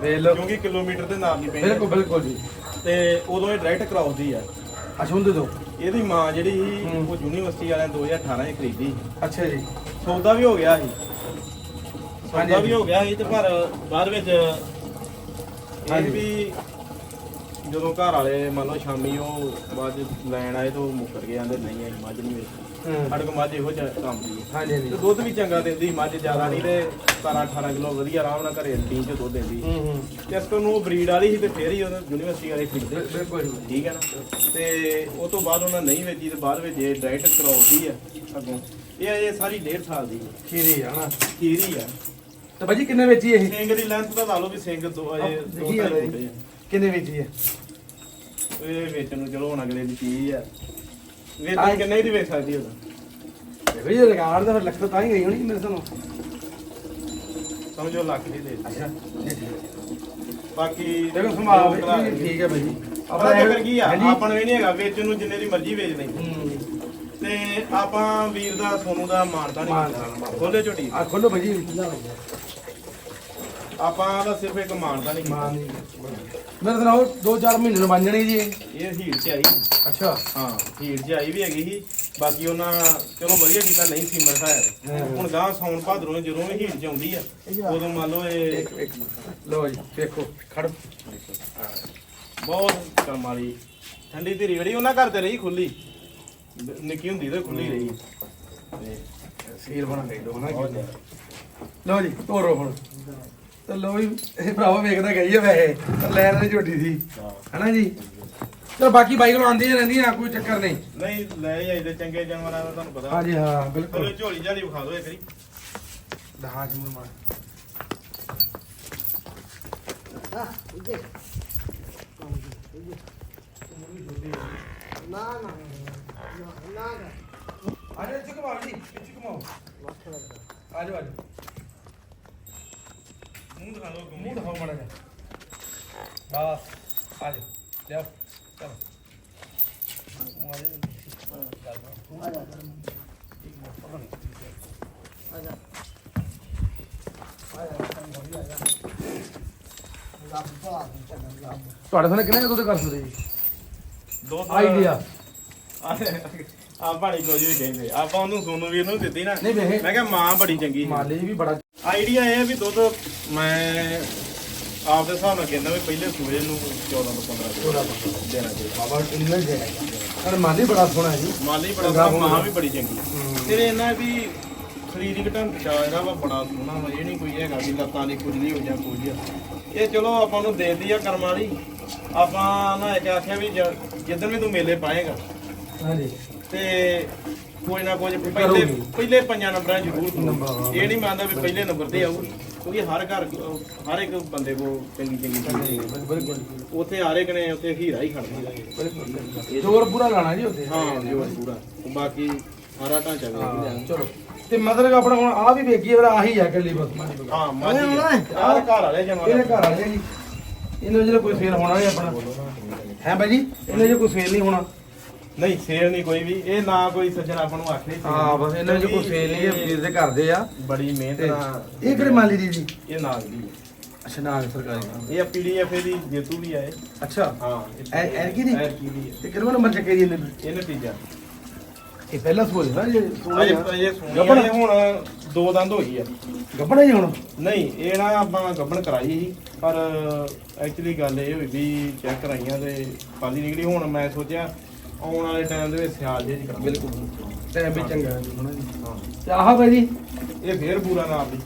ਵੇਖ ਲਓ। ਕਿਉਂਕਿ ਕਿਲੋਮੀਟਰ ਤੇ ਨਾਰਲੀ ਪੈਂਦੀ ਬਿਲਕੁਲ ਬਿਲਕੁਲ ਜੀ। ਤੇ ਉਦੋਂ ਇਹ ਡਾਇਰੈਕਟ ਕਰਾਸ ਦੀ ਆ। ਅੱਛਾ ਹੁੰਦੇ ਤੋਂ ਇਹਦੀ ਮਾਂ ਜਿਹੜੀ ਸੀ, ਹੂੰ। ਉਹ ਯੂਨੀਵਰਸਿਟੀ ਵਾਲਿਆਂ ਨੇ 2018 ਚ ਖਰੀਦੀ ਅੱਛਾ ਜੀ ਸੌਦਾ ਵੀ ਹੋ ਗਿਆ ਸੀ ਹਾਂਜੀ, ਸੌਦਾ ਵੀ ਹੋ ਗਿਆ ਸੀ ਤੇ ਪਰ ਬਾਅਦ ਵਿੱਚ ਹਾਂਜੀ। ਇਹ ਵੀ ਜਦੋਂ ਘਰ ਵਾਲੇ ਮੰਨ ਲਓ ਸ਼ਾਮੀ ਉਹ ਬਾਅਦ 'ਚ ਲੈਣ ਆਏ ਤਾਂ ਉਹ ਮੁੱਕਰ ਗਏ ਆਂਦੇ ਨਹੀਂ ਆਈ ਮੱਝ ਨਹੀਂ ਵੇਚੀ ਸਾਡੇ ਕੋਲ ਮੱਝ ਇਹੋ ਜਿਹਾ ਕੰਮ ਦੀ ਹੈ ਹਾਂਜੀ ਹਾਂਜੀ। ਤੇ ਦੁੱਧ ਵੀ ਚੰਗਾ ਦਿੰਦੀ ਮੱਝ ਜ਼ਿਆਦਾ ਨਹੀਂ ਤੇ 17 18 ਕਿਲੋ ਵਧੀਆ ਆਰਾਮ ਨਾਲ ਘਰੇ ਟੀਨ ਚ ਦੁੱਧ ਦਿੰਦੀ। ਹੂੰ ਹੂੰ। ਤੋਂ ਨੂੰ ਬਰੀਡ ਵਾਲੀ ਸੀ ਤੇ ਫੇਰ ਹੀ ਉਹਨੇ ਯੂਨੀਵਰਸਿਟੀ ਵਾਲੇ ਖਰੀਦੇ ਬਿਲ- ਬਿਲਕੁਲ। ਠੀਕ ਹੈ ਨਾ? ਤੇ ਉਹ ਤੋਂ ਬਾਅਦ ਉਹਨਾਂ ਨਹੀਂ ਵੇਚੀ ਤੇ ਬਾਅਦ ਵਿੱਚ ਇਹ ਡਾਇਰੈਕਟ ਕਰਾਉਂਦੀ ਆ ਅੱਗੋਂ। ਇਹ ਇਹ ਸਾਰੀ 1.5 ਸਾਲ ਦੀ ਹੈ। ਖੀਰੀ ਆ ਨਾ? ਖੀਰੀ ਆ। ਤੇ ਬਾਜੀ ਕਿੰਨੇ ਵੇਚੀ ਇਹ? ਸਿੰਘ ਦੀ ਲੈਂਥ ਤਾਂ ਲਾ ਲਓ ਵੀ ਸਿੰਘ ਦੋ ਇਹ ਦੋ ਦੇਖੀ ਆ। ਢਾਈ ਕਿੰਨੇ ਵੇਚੀ ਹੈ। ਇਹ ਵੇਚਣ ਨੂੰ ਚਲੋ ਹੁਣ ਅਗਲੇ ਦੀ ਚੀਜ਼ ਆ ਵੇਚਣ ਕਿੰਨੇ ਦੀ ਵੇਚ ਸਕਦੀ ਉਹਦਾ ਦੇਖੋ ਇਹ ਰਿਕਾਰਡ ਤਾਂ ਫਿਰ ਲੱਖ ਤੋਂ ਹੀ ਗਈ ਹੋਣੀ ਮੇਰੇ ਸਾਨੂੰ ਸਮਝੋ ਲੱਖ ਦੀ ਦੇ ਅੱਛਾ ਜੀ। ਠੀਕ ਬਾਕੀ ਲੋਕ ਭਰਾ ਵੀ ਠੀਕ ਹੈ ਬਾਈ। ਆਪਣਾ ਚੱਕਰ ਕੀ ਆ। ਆਪਾਂ ਨੂੰ ਇਹ ਨਹੀਂ ਹੈਗਾ ਵੇਚਣ ਨੂੰ ਜਿੰਨੇ ਦੀ ਮਰਜ਼ੀ ਵੇਚ ਲਈ ਤੇ ਆਪਾਂ ਵੀਰ ਦਾ ਸੋਨੂੰ ਦਾ ਮਾਨਤਾ ਮਾਨਤਾ ਨਹੀਂ ਖੋਲੇ ਝੋਟੀ। ਆ ਖੋਲੋ ਬਾਜੀ ਆਪਾਂ ਦਾ ਸਿਰਫ ਇੱਕ ਮਾਨਤਾ ਨਹੀਂ ਮਾਨ ਮੇਰੇ ਤਾਂ ਉਹ 2-4 ਮਹੀਨੇ ਨੂੰ ਬਣ ਜਾਣੀ ਜੀ ਇਹ। ਇਹ ਹੀੜ ਚ ਆਈ। ਅੱਛਾ। ਹਾਂ ਹੀੜ ਚ ਆਈ ਵੀ ਹੈਗੀ ਸੀ। ਬਾਕੀ ਉਹਨਾਂ ਚਲੋ ਵਧੀਆ ਕੀਤਾ ਨਹੀਂ ਸੀ ਮਰਦਾ ਹਾਂ। ਹੁਣ ਗਾਂ ਸੌਣ ਭਾਦਰੋਂ ਨੂੰ ਜਦੋਂ ਇਹ ਹੀੜ ਚ ਆਉਂਦੀ ਆ ਉਦੋਂ ਮੰਨ ਲਓ ਇਹ ਲਓ ਜੀ ਦੇਖੋ। ਖੜ। ਬਹੁਤ ਕਰਮ ਵਾਲੀ। ਠੰਡੀ ਧੀਰੀ ਜਿਹੜੀ ਉਹਨਾਂ ਘਰ ਤੇ ਰਹੀ ਖੁੱਲੀ। ਨਿੱਕੀ ਹੁੰਦੀ ਤੇ ਖੁੱਲੀ ਰਹੀ। ਸੀਲ ਬਣਾ ਕੇ ਦੋ ਨਾ ਲਓ ਜੀ ਤੋਰੋ ਹੁਣ। ਤੇ ਲਓ ਜੀ ਇਹ ਭਰਾਵਾ ਵੇਖਦਾ ਗਈ ਹੈ ਵੈਸੇ ਲੈਣ ਵਾਲੀ ਝੋਟੀ ਸੀ। ਹਨਾ ਜੀ? ਚਲੋ ਬਾਕੀ ਬਾਈਕ ਨੂੰ ਆਉਂਦੀਆਂ ਰਹਿੰਦੀਆਂ ਕੋਈ ਚੱਕਰ ਨਹੀਂ। ਨਹੀਂ ਲੈ ਜਾਈ ਤੇ ਚੰਗੇ ਜਾਨਵਰਾਂ ਦਾ ਤੁਹਾਨੂੰ ਪਤਾ। ਹਾਂਜੀ ਹਾਂ ਬਿਲਕੁਲ। ਝੋਲੀ ਝਾਲੀ ਵਿਖਾ ਦਿਓ ਇੱਕ ਵਾਰੀ। ਦਹਾਂ ਚ ਮੂੰਹ ਮਾਰ। ਆ ਜਾ ਇੱਥੇ ਘਮਾਓ ਜੀ ਇੱਥੇ ਘਮਾਓ। ਆ ਜਾਓ ਆ ਜਾਓ। ਮੂੰਹ ਦਿਖਾ ਦਿਓ ਮੂੰਹ ਦਿਖਾਓ ਮਾੜਾ ਜਿਹਾ ਬਸ ਆ ਜਾਓ ਲਿਆਓ ਚਲੋ ਮੂੰਹ ਆ ਜਾਓ ਤੁਹਾਡੇ ਸਾਹਮਣੇ ਕਿੰਨੇ ਦੁੱਧ ਕਰ ਸਕਦੇ ਜੀ ਦੋ ਆਈਡੀਆ ਆਪਾਂ ਨਹੀਂ ਕੁਝ ਵੀ ਕਹਿੰਦੇ ਆਪਾਂ ਉਹਨੂੰ ਸੋਨੂ ਵੀਰ ਨੂੰ ਦਿੱਤੀ ਨਾ ਨਹੀਂ ਵੇਖੇ ਮੈਂ ਕਿਹਾ ਮਾਂ ਬੜੀ ਚੰਗੀ ਸੀ ਮਾਲੀ ਵੀ ਬੜਾ ਆਈਡੀਆ ਇਹ ਹੈ ਵੀ ਦੁੱਧ ਮੈਂ ਆਪ ਦੇ ਹਿਸਾਬ ਨਾਲ ਕਹਿੰਦਾ ਵੀ ਪਹਿਲੇ ਸੂਏ ਨੂੰ 14 ਤੋਂ 15 ਕਿਲੋ ਦੇਣਾ ਚਾਹੀਦਾ। ਬਾਬਾ ਹੀ ਹੈ ਪਰ ਮਾਲੀ ਬੜਾ ਸੋਹਣਾ ਹੈ ਜੀ। ਮਾਲੀ ਬੜਾ ਸੋਹਣਾ ਮਾਂ ਵੀ ਬੜੀ ਚੰਗੀ। ਤੇ ਇਹਨਾਂ ਵੀ ਸਰੀਰਕ ਢੰਗ ਚਾ ਇਹਦਾ ਵਾ ਬੜਾ ਸੋਹਣਾ ਵਾ ਇਹ ਨਹੀਂ ਕੋਈ ਹੈਗਾ ਵੀ ਲੱਤਾਂ ਦੀ ਕੁਝਲੀ ਹੋ ਜਾਂ ਕੁਝ। ਇਹ ਚਲੋ ਆਪਾਂ ਨੂੰ ਦੇ ਦਿੱਤੀ ਆ ਕਰਮ ਵਾਲੀ। ਆਪਾਂ ਨਾ ਇੱਕ ਆਖਿਆ ਵੀ ਜਿੱਦਣ ਵੀ ਤੂੰ ਮੇਲੇ ਪਾਏਗਾ। ਹਾਂਜੀ। ਤੇ ਕੋਈ ਨਾ ਕੁਝ ਪਹਿਲੇ। ਪਹਿਲੇ ਪੰਜਾਂ ਨੰਬਰਾਂ 'ਚ ਜ਼ਰੂਰ। ਇਹ ਨਹੀਂ ਮੰਨਦਾ ਵੀ ਪਹਿਲੇ ਨੰਬਰ ਤੇ ਆਊ ਕਿਉਂਕਿ ਹਰ ਘਰ ਹਰ ਇੱਕ ਬੰਦੇ ਕੋ ਚੰਗੀ ਚੰਗੀ ਚੀਜ਼ ਹੈ। ਉੱਥੇ ਹਰ ਇੱਕ ਨੇ ਉੱਥੇ ਹੀਰਾ ਹੀ ਖੜਦਾ ਜੋਰ ਪੂਰਾ ਲਾਣਾ ਜੀ ਉੱਥੇ। ਹਾਂ ਜੋ ਪੂਰਾ। ਬਾਕੀ ਸਾਰਾ ਢਾਂਚਾ ਵੇਖ ਹਾਂ, ਚਲੋ। ਤੇ ਮਤਲਬ ਆਪਣਾ ਹੁਣ ਆ ਵੀ ਵੇਖੀਏ ਫਿਰ ਆਹੀ ਆ ਕੱਲੀ ਬਸ। ਹਾਂ ਮਾਝੀ ਆਹ ਘਰ ਵਾਲੇ ਇਹਦੇ ਜਮਾਨਾ ਘਰ ਵਾਲੇ ਜੀ। ਇਹਨਾਂ ਜਿਹੜਾ ਕੋਈ ਸੇਲ ਹੋਣਾ ਨਹੀਂ ਆਪਣਾ। ਹੈ ਭਾਈ ਜੀ? ਇਹਨਾਂ ਜੇ ਕੋਈ ਸੇਲ ਨਹੀਂ ਹੋਣਾ। ਨਹੀਂ ਸੇਲ ਨਹੀਂ ਕੋਈ ਵੀ। ਇਹ ਨਾ ਕੋਈ ਸੱਜਣ ਆਪਾਂ ਨੂੰ ਆਖੇ sale ਹਾਂ ਬਸ ਇਹਨਾਂ ਜੇ ਕੋਈ ਸੇਲ ਨਹੀਂ ਹੈ ਵੀਰ ਦੇ ਕਰਦੇ ਆ। ਬੜੀ ਮਿਹਨਤ ਨਾਲ ਇਹ ਕਿਹੜੇ ਮਾਲੀ ਦੀ ਜੀ? ਇਹ ਨਾਗ ਦੀ ਅੱਛਾ ਨਾਗ ਸਰਕਾਰੀ। ਇਹ ਪੀਡੀਐਫ ਦੀ ਜੇਤੂ ਵੀ ਆਏ ਅੱਛਾ। ਹਾਂ ਐ- ਐਰਕੀ ਦੀ? ਐਰਕੀ ਦੀ ਹੈ। ਤੇ ਕਿਹੜਾ ਨੰਬਰ ਚੱਕੇ ਜੀ ਇਹਨੇ? ਇਹ ਨਤੀਜਾ। ਇਹ ਪਹਿਲਾ ਸੋਚ ਨਾ ਜੇ ਅਜੇ ਅਜੇ ਸੁਣੀ ਗੱਭਣ? ਆ, ਇਹ ਹੁਣ ਦੋ ਦੰਦ ਹੋ ਗਈ ਆ। ਗੱਬਣਾ ਜੀ ਹੁਣ? ਨਹੀਂ ਇਹ ਨਾ ਆਪਾਂ ਗੱਬਣ ਕਰਾਈ ਸੀ ਪਰ ਐਕਚੁਅਲੀ ਗੱਲ ਇਹ ਹੋਈ ਵੀ ਚੈੱਕ ਕਰਾਈਆਂ ਤੇ ਖਾਲੀ ਨਿਕਲੀ। ਹੁਣ ਮੈਂ ਸੋਚਿਆ ਆਉਣ ਵਾਲੇ ਟਾਈਮ ਦੇ ਵਿੱਚ ਸਿਆਲ ਜੇ ਕਰਾਂ ਬਿਲਕੁਲ ਟਾਈਮ ਵੀ ਚੰਗਾ ਹੈ ਜੀ ਹੁਣ ਜੀ? ਹਾਂ। ਤੇ ਆਹ ਭਾਈ ਜੀ? ਇਹ ਫੇਰ ਪੂਰਾ ਨਾਮ ਦੀ।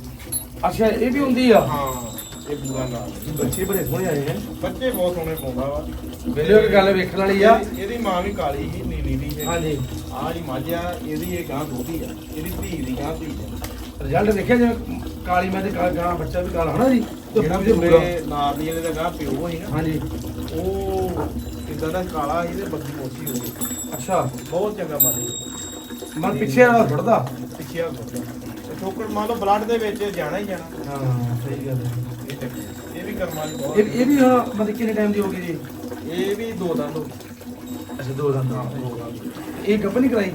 ਅੱਛਾ ਇਹ ਵੀ ਹੁੰਦੀ ਆ? ਹਾਂ ਇਹ ਪੂਰਾ ਨਾਮ ਬੱਚੇ ਬੜੇ ਸੋਹਣੇ ਆਏ ਹੈ। ਬੱਚੇ ਬਹੁਤ ਸੋਹਣੇ ਪਾਉਂਦਾ ਵਾ। ਵੇਲੇ ਉਹ ਗੱਲ ਵੇਖਣ ਵਾਲੀ ਆ। ਇਹਦੀ- ਮਾਂ ਵੀ ਕਾਲੀ ਸੀ ਨੀਲੀ ਦੀ ਹੈ। ਹਾਂਜੀ। ਆਹ ਜੀ ਮਾਝਾ ਇਹਦੀ ਇਹ ਗਾਂ ਦੋਤੀ ਆ। ਇਹਦੀ ਧੀ ਦੀ ਗਾਂ ਧੀ ਆ। ਰਿਜ਼ਲਟ ਦੇਖਿਆ ਜਿਵੇਂ ਕਾਲੀ ਮੈਂ ਤੇ ਗਾਣਾ ਬੱਚਾ ਵੀ ਕਾਲਾ ਹਨਾ ਜੀ? ਜਿਹੜਾ ਪੂਰਾ। ਪੂਰੇ। ਨਾਲ ਦੀ ਇਹਦੇ ਦਾ ਗਾਂ ਪਿਓ ਹੋਈ ਨਾ। ਹਾਂਜੀ। ਉਹ ਇਦਾਂ ਦਾ ਕਾਲਾ ਸੀ ਤੇ ਬੱਗੀ ਮੋਟੀ ਹੋ ਗਈ। ਅੱਛਾ ਬਹੁਤ ਚੰਗਾ ਮਾਲੀ ਮਨ ਪਿੱਛੇ ਵਾਲਾ ਥੋੜਦਾ ਪਿੱਛੇ ਆ ਠੋਕਰ ਮੰਨ ਲਓ ਬਲੱਡ ਦੇ ਵਿੱਚ ਜਾਣਾ ਹੀ ਜਾਣਾ। ਹਾਂ ਸਹੀ ਗੱਲ ਹੈ। ਇਹ ਵੀ ਕਰਮ ਵਾਲੀ ਬਹੁਤ ਇਹ ਇਹ ਵੀ ਮਤਲਬ ਕਿੰਨੇ ਟਾਈਮ ਦੀ ਹੋ ਗਈ ਜੀ? ਇਹ ਵੀ ਦੋ ਦੰਦ ਹੋ ਗਏ। ਅੱਛਾ ਦੋ ਦੰਦ। ਹਾਂ। ਇਹ ਗੱਪ ਨਹੀਂ ਕਰਾਈ?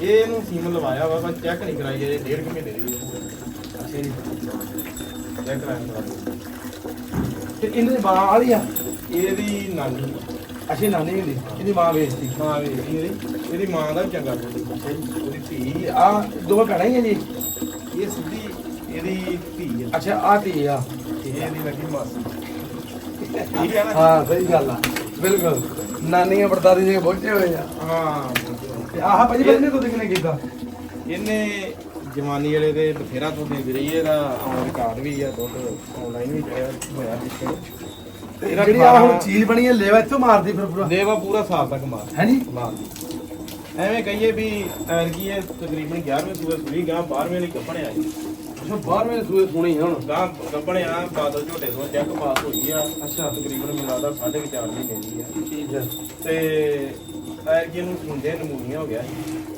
ਇਹ ਇਹਨੂੰ ਸੀਮ ਲਵਾਇਆ ਵਾ ਬਸ ਚੈੱਕ ਨਹੀਂ ਕਰਾਈ ਜੇ ਡੇਢ ਕੁ ਮਹੀਨੇ ਦੀ ਅੱਛਾ ਜੀ। ਚੈੱਕ ਕਰਾਇਆ। ਤੇ ਇਹਨਾਂ ਦੀ ਵਾਲੀ ਆ? ਇਹਦੀ ਨਾਨੀ। ਅੱਛਾ ਨਾਨੀ ਹੁੰਦੀ ਇਹਦੀ ਮਾਂ ਵੇਚਦੀ ਮਾਂ ਵੀ ਇਹਦੀ ਇਹਦੀ ਮਾਂ ਦਾ ਵੀ ਚੰਗਾ ਦੁੱਧ ਉਹਦੀ ਧੀ ਆ। ਦੋ ਭੈਣਾਂ ਹੀ ਆ ਜੀ? ਇਹ ਸਿੱਧੀ ਇਹਦੀ ਧੀ ਆ। ਅੱਛਾ ਆ ਧੀ ਆ। ਇਹ ਇਹਦੀ ਲੱਗੀ ਮਾਸੀ। ਠੀਕ ਹੈ ਨਾ? ਹਾਂ ਸਹੀ ਗੱਲ ਆ। ਬਿਲਕੁਲ। ਨਾਨੀਆਂ ਪੜਦਾਦੀ ਜੀ ਬੋਝੇ ਹੋਏ ਆ। ਹਾਂ ਤੇ ਆਹ ਭਾਜੀ ਬੰਨੇ ਤੋਂ ਕਿਨੇ ਕੀਤਾ? ਇਹਨੇ ਜਵਾਨੀ ਵਾਲੇ ਦੇ ਬਥੇਰਾ ਦੁੱਧ ਦਿੰਦੀ ਰਹੀ ਹੈ, ਇਹਦਾ ਆਨ ਰਿਕਾਰਡ ਵੀ ਆ ਦੁੱਧ ਆਨਲਾਈਨ ਵੀ ਹੋਇਆ ਪਿੱਛੇ ਤੇ ਜਿਹੜੀ ਆ ਹੁਣ ਚੀਜ਼ ਬਣੀ ਹੈ ਲੇਵਾ ਇੱਥੋਂ ਮਾਰਦੀ ਫਿਰ ਪੂਰਾ। ਦੇਵਾ ਪੂਰਾ ਸਾਲ ਤੱਕ ਮਾਰ। ਹੈ ਜੀ? ਮਾਰਦੀ ਐਵੇਂ ਕਹੀਏ ਵੀ ਐਰਗੀ ਹੈ ਤਕਰੀਬਨ 11ਵੇਂ ਸੂਏ ਸੂਈ ਗਾਂ 12ਵੇਂ ਲਈ ਕੱਪੜਿਆ ਅੱਛਾ 12ਵੇਂ ਸੂਏ ਸੁਣੀ ਹੁਣ। ਗਾਂ ਕੱਪੜਿਆ ਬਾਦਲ ਝੋਟੇ ਤੋਂ ਚੈੱਕ ਪਾਸ ਹੋਈ ਆ। ਅੱਛਾ। ਤਕਰੀਬਨ ਮੈਨੂੰ ਲੱਗਦਾ 4.5 ਮਹੀਨੇ ਦੀ ਆ। ਠੀਕ ਹੈ ਤੇ ਐਰਗੀ ਨੂੰ ਹੁੰਦੇ ਨਮੂਨੀਆ ਹੋ ਗਿਆ।